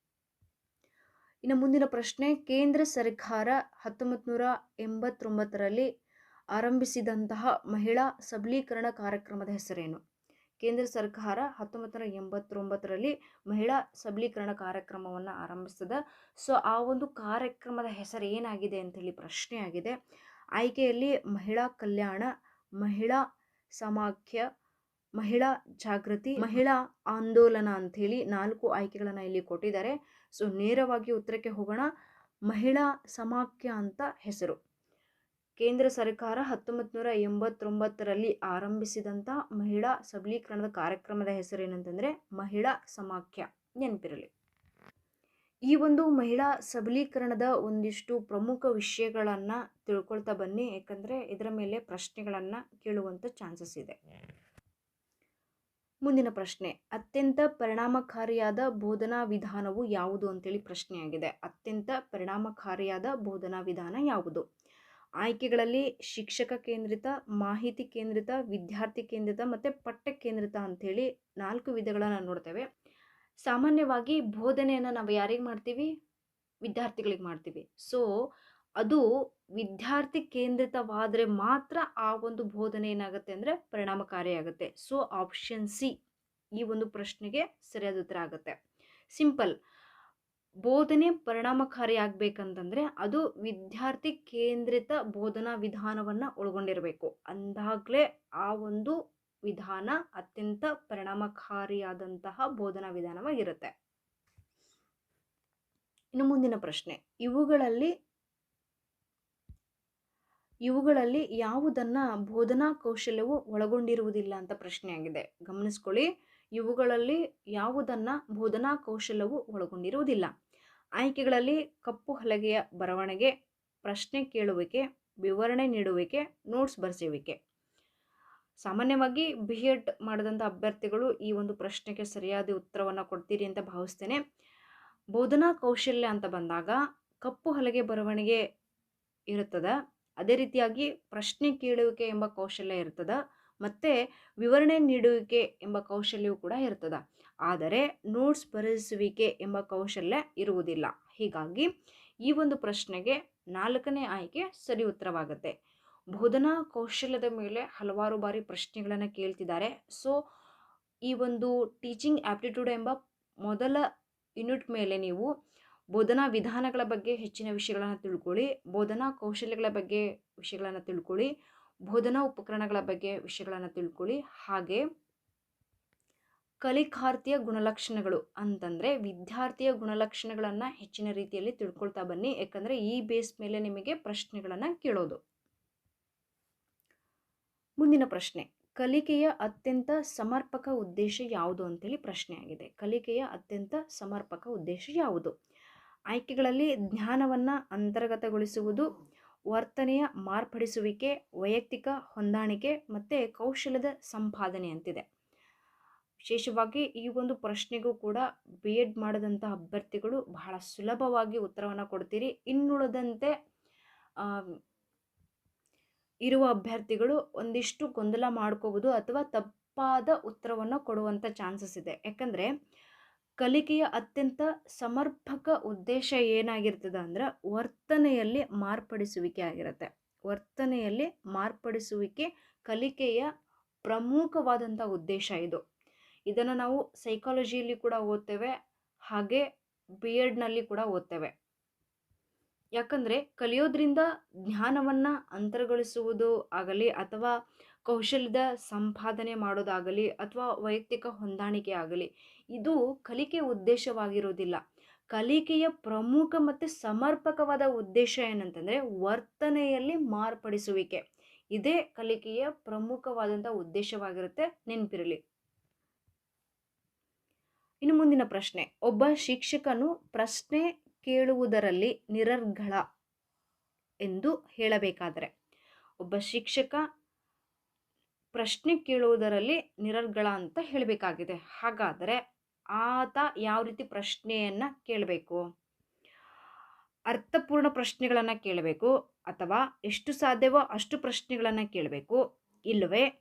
ಇನ್ನು ಮುಂದಿನ ಪ್ರಶ್ನೆ, ಕೇಂದ್ರ ಸರ್ಕಾರ ಹತ್ತೊಂಬತ್ತು ನೂರ ಎಂಬತ್ತೊಂಬತ್ತರಲ್ಲಿ ಆರಂಭಿಸಿದಂತಹ ಮಹಿಳಾ ಸಬಲೀಕರಣ ಕಾರ್ಯಕ್ರಮದ ಹೆಸರೇನು? ಕೇಂದ್ರ ಸರ್ಕಾರ ಹತ್ತೊಂಬತ್ತು ನೂರ ಎಂಬತ್ತೊಂಬತ್ತರಲ್ಲಿ ಮಹಿಳಾ ಸಬಲೀಕರಣ ಕಾರ್ಯಕ್ರಮವನ್ನು ಆರಂಭಿಸ್ತದೆ. ಸೊ, ಆ ಒಂದು ಕಾರ್ಯಕ್ರಮದ ಹೆಸರು ಏನಾಗಿದೆ ಅಂಥೇಳಿ ಪ್ರಶ್ನೆ ಆಗಿದೆ. ಆಯ್ಕೆಯಲ್ಲಿ ಮಹಿಳಾ ಕಲ್ಯಾಣ, ಮಹಿಳಾ ಸಮಾಖ್ಯ, ಮಹಿಳಾ ಜಾಗೃತಿ, ಮಹಿಳಾ ಆಂದೋಲನ ಅಂಥೇಳಿ ನಾಲ್ಕು ಆಯ್ಕೆಗಳನ್ನು ಇಲ್ಲಿ ಕೊಟ್ಟಿದ್ದಾರೆ. ಸೊ, ನೇರವಾಗಿ ಉತ್ತರಕ್ಕೆ ಹೋಗೋಣ. ಮಹಿಳಾ ಸಮಾಖ್ಯ ಅಂತ ಹೆಸರು. ಕೇಂದ್ರ ಸರ್ಕಾರ ಹತ್ತೊಂಬತ್ತು ನೂರ ಎಂಬತ್ತೊಂಬತ್ತರಲ್ಲಿ ಆರಂಭಿಸಿದಂಥ ಮಹಿಳಾ ಸಬಲೀಕರಣದ ಕಾರ್ಯಕ್ರಮದ ಹೆಸರೇನಂತಂದರೆ ಮಹಿಳಾ ಸಮಾಖ್ಯ ನೆನಪಿರಲಿ. ಈ ಒಂದು ಮಹಿಳಾ ಸಬಲೀಕರಣದ ಒಂದಿಷ್ಟು ಪ್ರಮುಖ ವಿಷಯಗಳನ್ನು ತಿಳ್ಕೊಳ್ತಾ ಬನ್ನಿ ಯಾಕಂದರೆ ಇದರ ಮೇಲೆ ಪ್ರಶ್ನೆಗಳನ್ನು ಕೇಳುವಂಥ ಚಾನ್ಸಸ್ ಇದೆ. ಮುಂದಿನ ಪ್ರಶ್ನೆ, ಅತ್ಯಂತ ಪರಿಣಾಮಕಾರಿಯಾದ ಬೋಧನಾ ವಿಧಾನವು ಯಾವುದು ಅಂತೇಳಿ ಪ್ರಶ್ನೆಯಾಗಿದೆ. ಅತ್ಯಂತ ಪರಿಣಾಮಕಾರಿಯಾದ ಬೋಧನಾ ವಿಧಾನ ಯಾವುದು? ಆಯ್ಕೆಗಳಲ್ಲಿ ಶಿಕ್ಷಕ ಕೇಂದ್ರಿತ, ಮಾಹಿತಿ ಕೇಂದ್ರಿತ, ವಿದ್ಯಾರ್ಥಿ ಕೇಂದ್ರಿತ ಮತ್ತು ಪಠ್ಯ ಕೇಂದ್ರಿತ ಅಂಥೇಳಿ ನಾಲ್ಕು ವಿಧಗಳನ್ನು ನೋಡ್ತೇವೆ. ಸಾಮಾನ್ಯವಾಗಿ ಬೋಧನೆಯನ್ನು ನಾವು ಯಾರಿಗೆ ಮಾಡ್ತೀವಿ? ವಿದ್ಯಾರ್ಥಿಗಳಿಗೆ ಮಾಡ್ತೀವಿ. ಸೊ ಅದು ವಿದ್ಯಾರ್ಥಿ ಕೇಂದ್ರಿತವಾದರೆ ಮಾತ್ರ ಆ ಒಂದು ಬೋಧನೆ ಏನಾಗುತ್ತೆ ಅಂದರೆ ಪರಿಣಾಮಕಾರಿಯಾಗುತ್ತೆ ಸೊ ಆಪ್ಷನ್ ಸಿ ಈ ಒಂದು ಪ್ರಶ್ನೆಗೆ ಸರಿಯಾದ ಉತ್ತರ ಆಗುತ್ತೆ. ಸಿಂಪಲ್ ಬೋಧನೆ ಪರಿಣಾಮಕಾರಿ ಆಗಬೇಕಂತಂದರೆ ಅದು ವಿದ್ಯಾರ್ಥಿ ಕೇಂದ್ರಿತ ಬೋಧನಾ ವಿಧಾನವನ್ನು ಒಳಗೊಂಡಿರಬೇಕು. ಅಂದಾಗಲೇ ಆ ಒಂದು ವಿಧಾನ ಅತ್ಯಂತ ಪರಿಣಾಮಕಾರಿಯಾದಂತಹ ಬೋಧನಾ ವಿಧಾನವಾಗಿರುತ್ತೆ. ಇನ್ನು ಮುಂದಿನ ಪ್ರಶ್ನೆ. ಇವುಗಳಲ್ಲಿ ಇವುಗಳಲ್ಲಿ ಯಾವುದನ್ನು ಬೋಧನಾ ಕೌಶಲ್ಯವು ಒಳಗೊಂಡಿರುವುದಿಲ್ಲ ಅಂತ ಪ್ರಶ್ನೆಯಾಗಿದೆ. ಗಮನಿಸ್ಕೊಳ್ಳಿ. ಇವುಗಳಲ್ಲಿ ಯಾವುದನ್ನು ಬೋಧನಾ ಕೌಶಲ್ಯವು ಒಳಗೊಂಡಿರುವುದಿಲ್ಲ. ಆಯ್ಕೆಗಳಲ್ಲಿ ಕಪ್ಪು ಹಲಗೆಯ ಬರವಣಿಗೆ, ಪ್ರಶ್ನೆ ಕೇಳುವಿಕೆ, ವಿವರಣೆ ನೀಡುವಿಕೆ ನೋಟ್ಸ್ ಬರೆಸುವಿಕೆ. ಸಾಮಾನ್ಯವಾಗಿ ಬಿ ಎಡ್ ಮಾಡಿದಂಥ ಅಭ್ಯರ್ಥಿಗಳು ಈ ಒಂದು ಪ್ರಶ್ನೆಗೆ ಸರಿಯಾದ ಉತ್ತರವನ್ನು ಕೊಡ್ತೀರಿ ಅಂತ ಭಾವಿಸ್ತೇನೆ. ಬೋಧನಾ ಕೌಶಲ್ಯ ಅಂತ ಬಂದಾಗ ಕಪ್ಪು ಹಲಗೆ ಬರವಣಿಗೆ ಇರುತ್ತದೆ, ಅದೇ ರೀತಿಯಾಗಿ ಪ್ರಶ್ನೆ ಕೇಳುವಿಕೆ ಎಂಬ ಕೌಶಲ್ಯ ಇರ್ತದೆ, ಮತ್ತು ವಿವರಣೆ ನೀಡುವಿಕೆ ಎಂಬ ಕೌಶಲ್ಯವು ಕೂಡ ಇರ್ತದೆ. ಆದರೆ ನೋಟ್ಸ್ ಬರೆಸುವಿಕೆ ಎಂಬ ಕೌಶಲ್ಯ ಇರುವುದಿಲ್ಲ. ಹೀಗಾಗಿ ಈ ಒಂದು ಪ್ರಶ್ನೆಗೆ ನಾಲ್ಕನೇ ಆಯ್ಕೆ ಸರಿ ಉತ್ತರವಾಗುತ್ತೆ. ಬೋಧನಾ ಕೌಶಲ್ಯದ ಮೇಲೆ ಹಲವಾರು ಬಾರಿ ಪ್ರಶ್ನೆಗಳನ್ನು ಕೇಳ್ತಿದ್ದಾರೆ. ಸೊ ಈ ಒಂದು ಟೀಚಿಂಗ್ ಆ್ಯಪ್ಟಿಟ್ಯೂಡ್ ಎಂಬ ಮೊದಲ ಯೂನಿಟ್ ಮೇಲೆ ನೀವು ಬೋಧನಾ ವಿಧಾನಗಳ ಬಗ್ಗೆ ಹೆಚ್ಚಿನ ವಿಷಯಗಳನ್ನು ತಿಳ್ಕೊಳ್ಳಿ, ಬೋಧನಾ ಕೌಶಲ್ಯಗಳ ಬಗ್ಗೆ ವಿಷಯಗಳನ್ನು ತಿಳ್ಕೊಳ್ಳಿ, ಬೋಧನಾ ಉಪಕರಣಗಳ ಬಗ್ಗೆ ವಿಷಯಗಳನ್ನು ತಿಳ್ಕೊಳ್ಳಿ. ಹಾಗೆ ಕಲಿಕಾರ್ಥಿಯ ಗುಣಲಕ್ಷಣಗಳು ಅಂತಂದರೆ ವಿದ್ಯಾರ್ಥಿಯ ಗುಣಲಕ್ಷಣಗಳನ್ನು ಹೆಚ್ಚಿನ ರೀತಿಯಲ್ಲಿ ತಿಳ್ಕೊಳ್ತಾ ಬನ್ನಿ. ಯಾಕಂದರೆ ಈ ಬೇಸ್ ಮೇಲೆ ನಿಮಗೆ ಪ್ರಶ್ನೆಗಳನ್ನು ಕೇಳೋದು. ಮುಂದಿನ ಪ್ರಶ್ನೆ, ಕಲಿಕೆಯ ಅತ್ಯಂತ ಸಮರ್ಪಕ ಉದ್ದೇಶ ಯಾವುದು ಅಂತೇಳಿ ಪ್ರಶ್ನೆ ಆಗಿದೆ. ಕಲಿಕೆಯ ಅತ್ಯಂತ ಸಮರ್ಪಕ ಉದ್ದೇಶ ಯಾವುದು? ಆಯ್ಕೆಗಳಲ್ಲಿ ಜ್ಞಾನವನ್ನು ಅಂತರ್ಗತಗೊಳಿಸುವುದು, ವರ್ತನೆಯ ಮಾರ್ಪಡಿಸುವಿಕೆ, ವೈಯಕ್ತಿಕ ಹೊಂದಾಣಿಕೆ ಮತ್ತು ಕೌಶಲ್ಯದ ಸಂಪಾದನೆ ಅಂತಿದೆ. ವಿಶೇಷವಾಗಿ ಈ ಒಂದು ಪ್ರಶ್ನೆಗೂ ಕೂಡ ಬಿ ಎಡ್ ಮಾಡಿದಂಥ ಅಭ್ಯರ್ಥಿಗಳು ಬಹಳ ಸುಲಭವಾಗಿ ಉತ್ತರವನ್ನು ಕೊಡ್ತೀರಿ. ಇನ್ನುಳಿದಂತೆ ಇರುವ ಅಭ್ಯರ್ಥಿಗಳು ಒಂದಿಷ್ಟು ಗೊಂದಲ ಮಾಡ್ಕೋಬೋದು ಅಥವಾ ತಪ್ಪಾದ ಉತ್ತರವನ್ನು ಕೊಡುವಂಥ ಚಾನ್ಸಸ್ ಇದೆ. ಯಾಕಂದರೆ, ಕಲಿಕೆಯ ಅತ್ಯಂತ ಸಮರ್ಪಕ ಉದ್ದೇಶ ಏನಾಗಿರ್ತದೆ ಅಂದ್ರೆ ವರ್ತನೆಯಲ್ಲಿ ಮಾರ್ಪಡಿಸುವಿಕೆ ಆಗಿರುತ್ತೆ. ವರ್ತನೆಯಲ್ಲಿ ಮಾರ್ಪಡಿಸುವಿಕೆ ಕಲಿಕೆಯ ಪ್ರಮುಖವಾದಂಥ ಉದ್ದೇಶ ಇದು. ಇದನ್ನು ನಾವು ಸೈಕಾಲಜಿಯಲ್ಲಿ ಕೂಡ ಓದ್ತೇವೆ, ಹಾಗೆ ಬಿ ಎಡ್ನಲ್ಲಿ ಕೂಡ ಓದ್ತೇವೆ. ಯಾಕಂದರೆ ಕಲಿಯೋದ್ರಿಂದ ಜ್ಞಾನವನ್ನು ಅಂತರ್ಗಳಿಸುವುದು ಆಗಲಿ ಅಥವಾ ಕೌಶಲ್ಯದ ಸಂಪಾದನೆ ಮಾಡೋದಾಗಲಿ ಅಥವಾ ವೈಯಕ್ತಿಕ ಹೊಂದಾಣಿಕೆ ಆಗಲಿ, ಇದು ಕಲಿಕೆ ಉದ್ದೇಶವಾಗಿರೋದಿಲ್ಲ. ಕಲಿಕೆಯ ಪ್ರಮುಖ ಮತ್ತು ಸಮರ್ಪಕವಾದ ಉದ್ದೇಶ ಏನಂತಂದರೆ ವರ್ತನೆಯಲ್ಲಿ ಮಾರ್ಪಡಿಸುವಿಕೆ. ಇದೇ ಕಲಿಕೆಯ ಪ್ರಮುಖವಾದಂಥ ಉದ್ದೇಶವಾಗಿರುತ್ತೆ ನೆನಪಿರಲಿ. ಇನ್ನು ಮುಂದಿನ ಪ್ರಶ್ನೆ. ಒಬ್ಬ ಶಿಕ್ಷಕನು ಪ್ರಶ್ನೆ ಕೇಳುವುದರಲ್ಲಿ ನಿರರ್ಗಳ ಎಂದು ಹೇಳಬೇಕಾದರೆ, ಒಬ್ಬ ಶಿಕ್ಷಕ ಪ್ರಶ್ನೆ ಕೇಳುವುದರಲ್ಲಿ ನಿರರ್ಗಳ ಅಂತ ಹೇಳಬೇಕಾಗಿದೆ. ಹಾಗಾದರೆ ಆತ ಯಾವ ರೀತಿ ಪ್ರಶ್ನೆಯನ್ನು ಕೇಳಬೇಕು? ಅರ್ಥಪೂರ್ಣ ಪ್ರಶ್ನೆಗಳನ್ನು ಕೇಳಬೇಕು ಅಥವಾ ಎಷ್ಟು ಸಾಧ್ಯವೋ ಅಷ್ಟು ಪ್ರಶ್ನೆಗಳನ್ನು ಕೇಳಬೇಕು? ಇಲ್ಲವೇ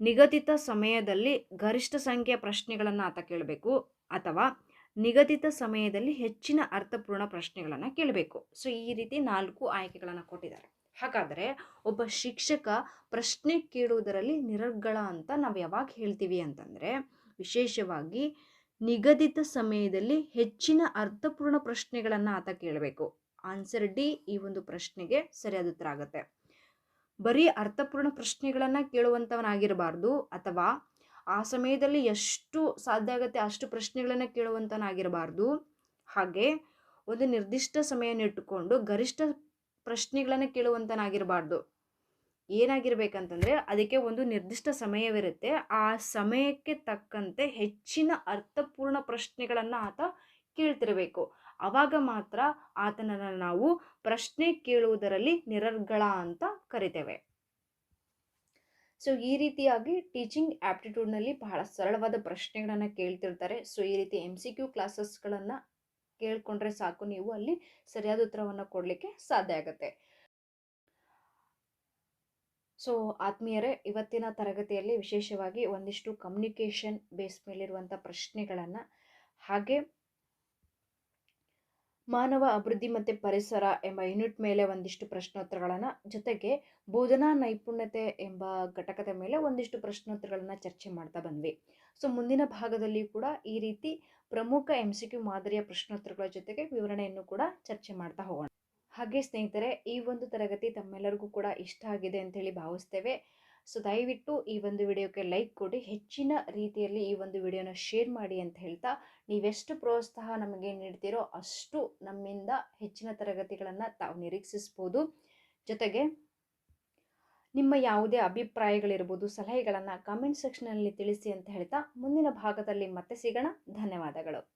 ನಿಗದಿತ ಸಮಯದಲ್ಲಿ ಗರಿಷ್ಠ ಸಂಖ್ಯೆಯ ಪ್ರಶ್ನೆಗಳನ್ನು ಆತ ಕೇಳಬೇಕು. ಅಥವಾ ನಿಗದಿತ ಸಮಯದಲ್ಲಿ ಹೆಚ್ಚಿನ ಅರ್ಥಪೂರ್ಣ ಪ್ರಶ್ನೆಗಳನ್ನು ಕೇಳಬೇಕು. ಸೊ ಈ ರೀತಿ ನಾಲ್ಕು ಆಯ್ಕೆಗಳನ್ನು ಕೊಟ್ಟಿದ್ದಾರೆ. ಹಾಗಾದರೆ ಒಬ್ಬ ಶಿಕ್ಷಕ ಪ್ರಶ್ನೆ ಕೇಳುವುದರಲ್ಲಿ ನಿರರ್ಗಳ ಅಂತ ನಾವು ಯಾವಾಗ ಹೇಳ್ತೀವಿ ಅಂತಂದರೆ, ವಿಶೇಷವಾಗಿ ನಿಗದಿತ ಸಮಯದಲ್ಲಿ ಹೆಚ್ಚಿನ ಅರ್ಥಪೂರ್ಣ ಪ್ರಶ್ನೆಗಳನ್ನು ಆತ ಕೇಳಬೇಕು. ಆನ್ಸರ್ ಡಿ ಈ ಒಂದು ಪ್ರಶ್ನೆಗೆ ಸರಿಯಾದ ಉತ್ತರ ಆಗುತ್ತೆ. ಬರೀ ಅರ್ಥಪೂರ್ಣ ಪ್ರಶ್ನೆಗಳನ್ನು ಕೇಳುವಂಥವನಾಗಿರಬಾರ್ದು ಅಥವಾ ಆ ಸಮಯದಲ್ಲಿ ಎಷ್ಟು ಸಾಧ್ಯ ಆಗುತ್ತೆ ಅಷ್ಟು ಪ್ರಶ್ನೆಗಳನ್ನು ಕೇಳುವಂತನಾಗಿರಬಾರ್ದು. ಹಾಗೆ ಒಂದು ನಿರ್ದಿಷ್ಟ ಸಮಯನ ಇಟ್ಟುಕೊಂಡು ಗರಿಷ್ಠ ಪ್ರಶ್ನೆಗಳನ್ನು ಕೇಳುವಂತನಾಗಿರಬಾರ್ದು. ಏನಾಗಿರ್ಬೇಕಂತಂದರೆ ಅದಕ್ಕೆ ಒಂದು ನಿರ್ದಿಷ್ಟ ಸಮಯವಿರುತ್ತೆ. ಆ ಸಮಯಕ್ಕೆ ತಕ್ಕಂತೆ ಹೆಚ್ಚಿನ ಅರ್ಥಪೂರ್ಣ ಪ್ರಶ್ನೆಗಳನ್ನು ಆತ ಕೇಳ್ತಿರಬೇಕು. ಆವಾಗ ಮಾತ್ರ ಆತನನ್ನು ನಾವು ಪ್ರಶ್ನೆ ಕೇಳುವುದರಲ್ಲಿ ನಿರರ್ಗಳ ಅಂತ ಕರಿತೇವೆ. ಸೊ, ಈ ರೀತಿಯಾಗಿ ಟೀಚಿಂಗ್ ಆ್ಯಪ್ಟಿಟ್ಯೂಡ್ನಲ್ಲಿ ಬಹಳ ಸರಳವಾದ ಪ್ರಶ್ನೆಗಳನ್ನು ಕೇಳ್ತಿರ್ತಾರೆ. ಸೊ, ಈ ರೀತಿ ಎಂ ಸಿ ಕ್ಯೂ ಕ್ಲಾಸಸ್ಗಳನ್ನು ಕೇಳ್ಕೊಂಡ್ರೆ ಸಾಕು ನೀವು, ಅಲ್ಲಿ ಸರಿಯಾದ ಉತ್ತರವನ್ನು ಕೊಡಲಿಕ್ಕೆ ಸಾಧ್ಯ ಆಗುತ್ತೆ. ಸೊ, ಆತ್ಮೀಯರೇ, ಇವತ್ತಿನ ತರಗತಿಯಲ್ಲಿ ವಿಶೇಷವಾಗಿ ಒಂದಿಷ್ಟು ಕಮ್ಯುನಿಕೇಷನ್ ಬೇಸ್ ಮೇಲಿರುವಂಥ ಪ್ರಶ್ನೆಗಳನ್ನು ಹಾಗೆ ಮಾನವ ಅಭಿವೃದ್ಧಿ ಮತ್ತು ಪರಿಸರ ಎಂಬ ಯೂನಿಟ್ ಮೇಲೆ ಒಂದಿಷ್ಟು ಪ್ರಶ್ನೋತ್ತರಗಳನ್ನು ಜೊತೆಗೆ ಬೋಧನಾ ನೈಪುಣ್ಯತೆ ಎಂಬ ಘಟಕದ ಮೇಲೆ ಒಂದಿಷ್ಟು ಪ್ರಶ್ನೋತ್ತರಗಳನ್ನು ಚರ್ಚೆ ಮಾಡ್ತಾ ಬಂದ್ವಿ. ಸೊ ಮುಂದಿನ ಭಾಗದಲ್ಲಿ ಕೂಡ ಈ ರೀತಿ ಪ್ರಮುಖ ಎಂ ಸಿ ಮಾದರಿಯ ಪ್ರಶ್ನೋತ್ತರಗಳ ಜೊತೆಗೆ ವಿವರಣೆಯನ್ನು ಕೂಡ ಚರ್ಚೆ ಮಾಡ್ತಾ ಹೋಗೋಣ. ಹಾಗೆ ಸ್ನೇಹಿತರೆ, ಈ ಒಂದು ತರಗತಿ ತಮ್ಮೆಲ್ಲರಿಗೂ ಕೂಡ ಇಷ್ಟ ಆಗಿದೆ ಅಂತೇಳಿ ಭಾವಿಸ್ತೇವೆ. ಸೊ ದಯವಿಟ್ಟು ಈ ಒಂದು ವಿಡಿಯೋಕ್ಕೆ ಲೈಕ್ ಕೊಡಿ, ಹೆಚ್ಚಿನ ರೀತಿಯಲ್ಲಿ ಈ ಒಂದು ವಿಡಿಯೋನ ಶೇರ್ ಮಾಡಿ ಅಂತ ಹೇಳ್ತಾ, ನೀವೆಷ್ಟು ಪ್ರೋತ್ಸಾಹ ನಮಗೆ ನೀಡ್ತೀರೋ ಅಷ್ಟು ನಮ್ಮಿಂದ ಹೆಚ್ಚಿನ ತರಗತಿಗಳನ್ನು ತಾವು ನಿರೀಕ್ಷಿಸ್ಬೋದು. ಜೊತೆಗೆ, ನಿಮ್ಮ ಯಾವುದೇ ಅಭಿಪ್ರಾಯಗಳಿರ್ಬೋದು, ಸಲಹೆಗಳನ್ನು ಕಮೆಂಟ್ ಸೆಕ್ಷನಲ್ಲಿ ತಿಳಿಸಿ ಅಂತ ಹೇಳ್ತಾ, ಮುಂದಿನ ಭಾಗದಲ್ಲಿ ಮತ್ತೆ ಸಿಗೋಣ. ಧನ್ಯವಾದಗಳು.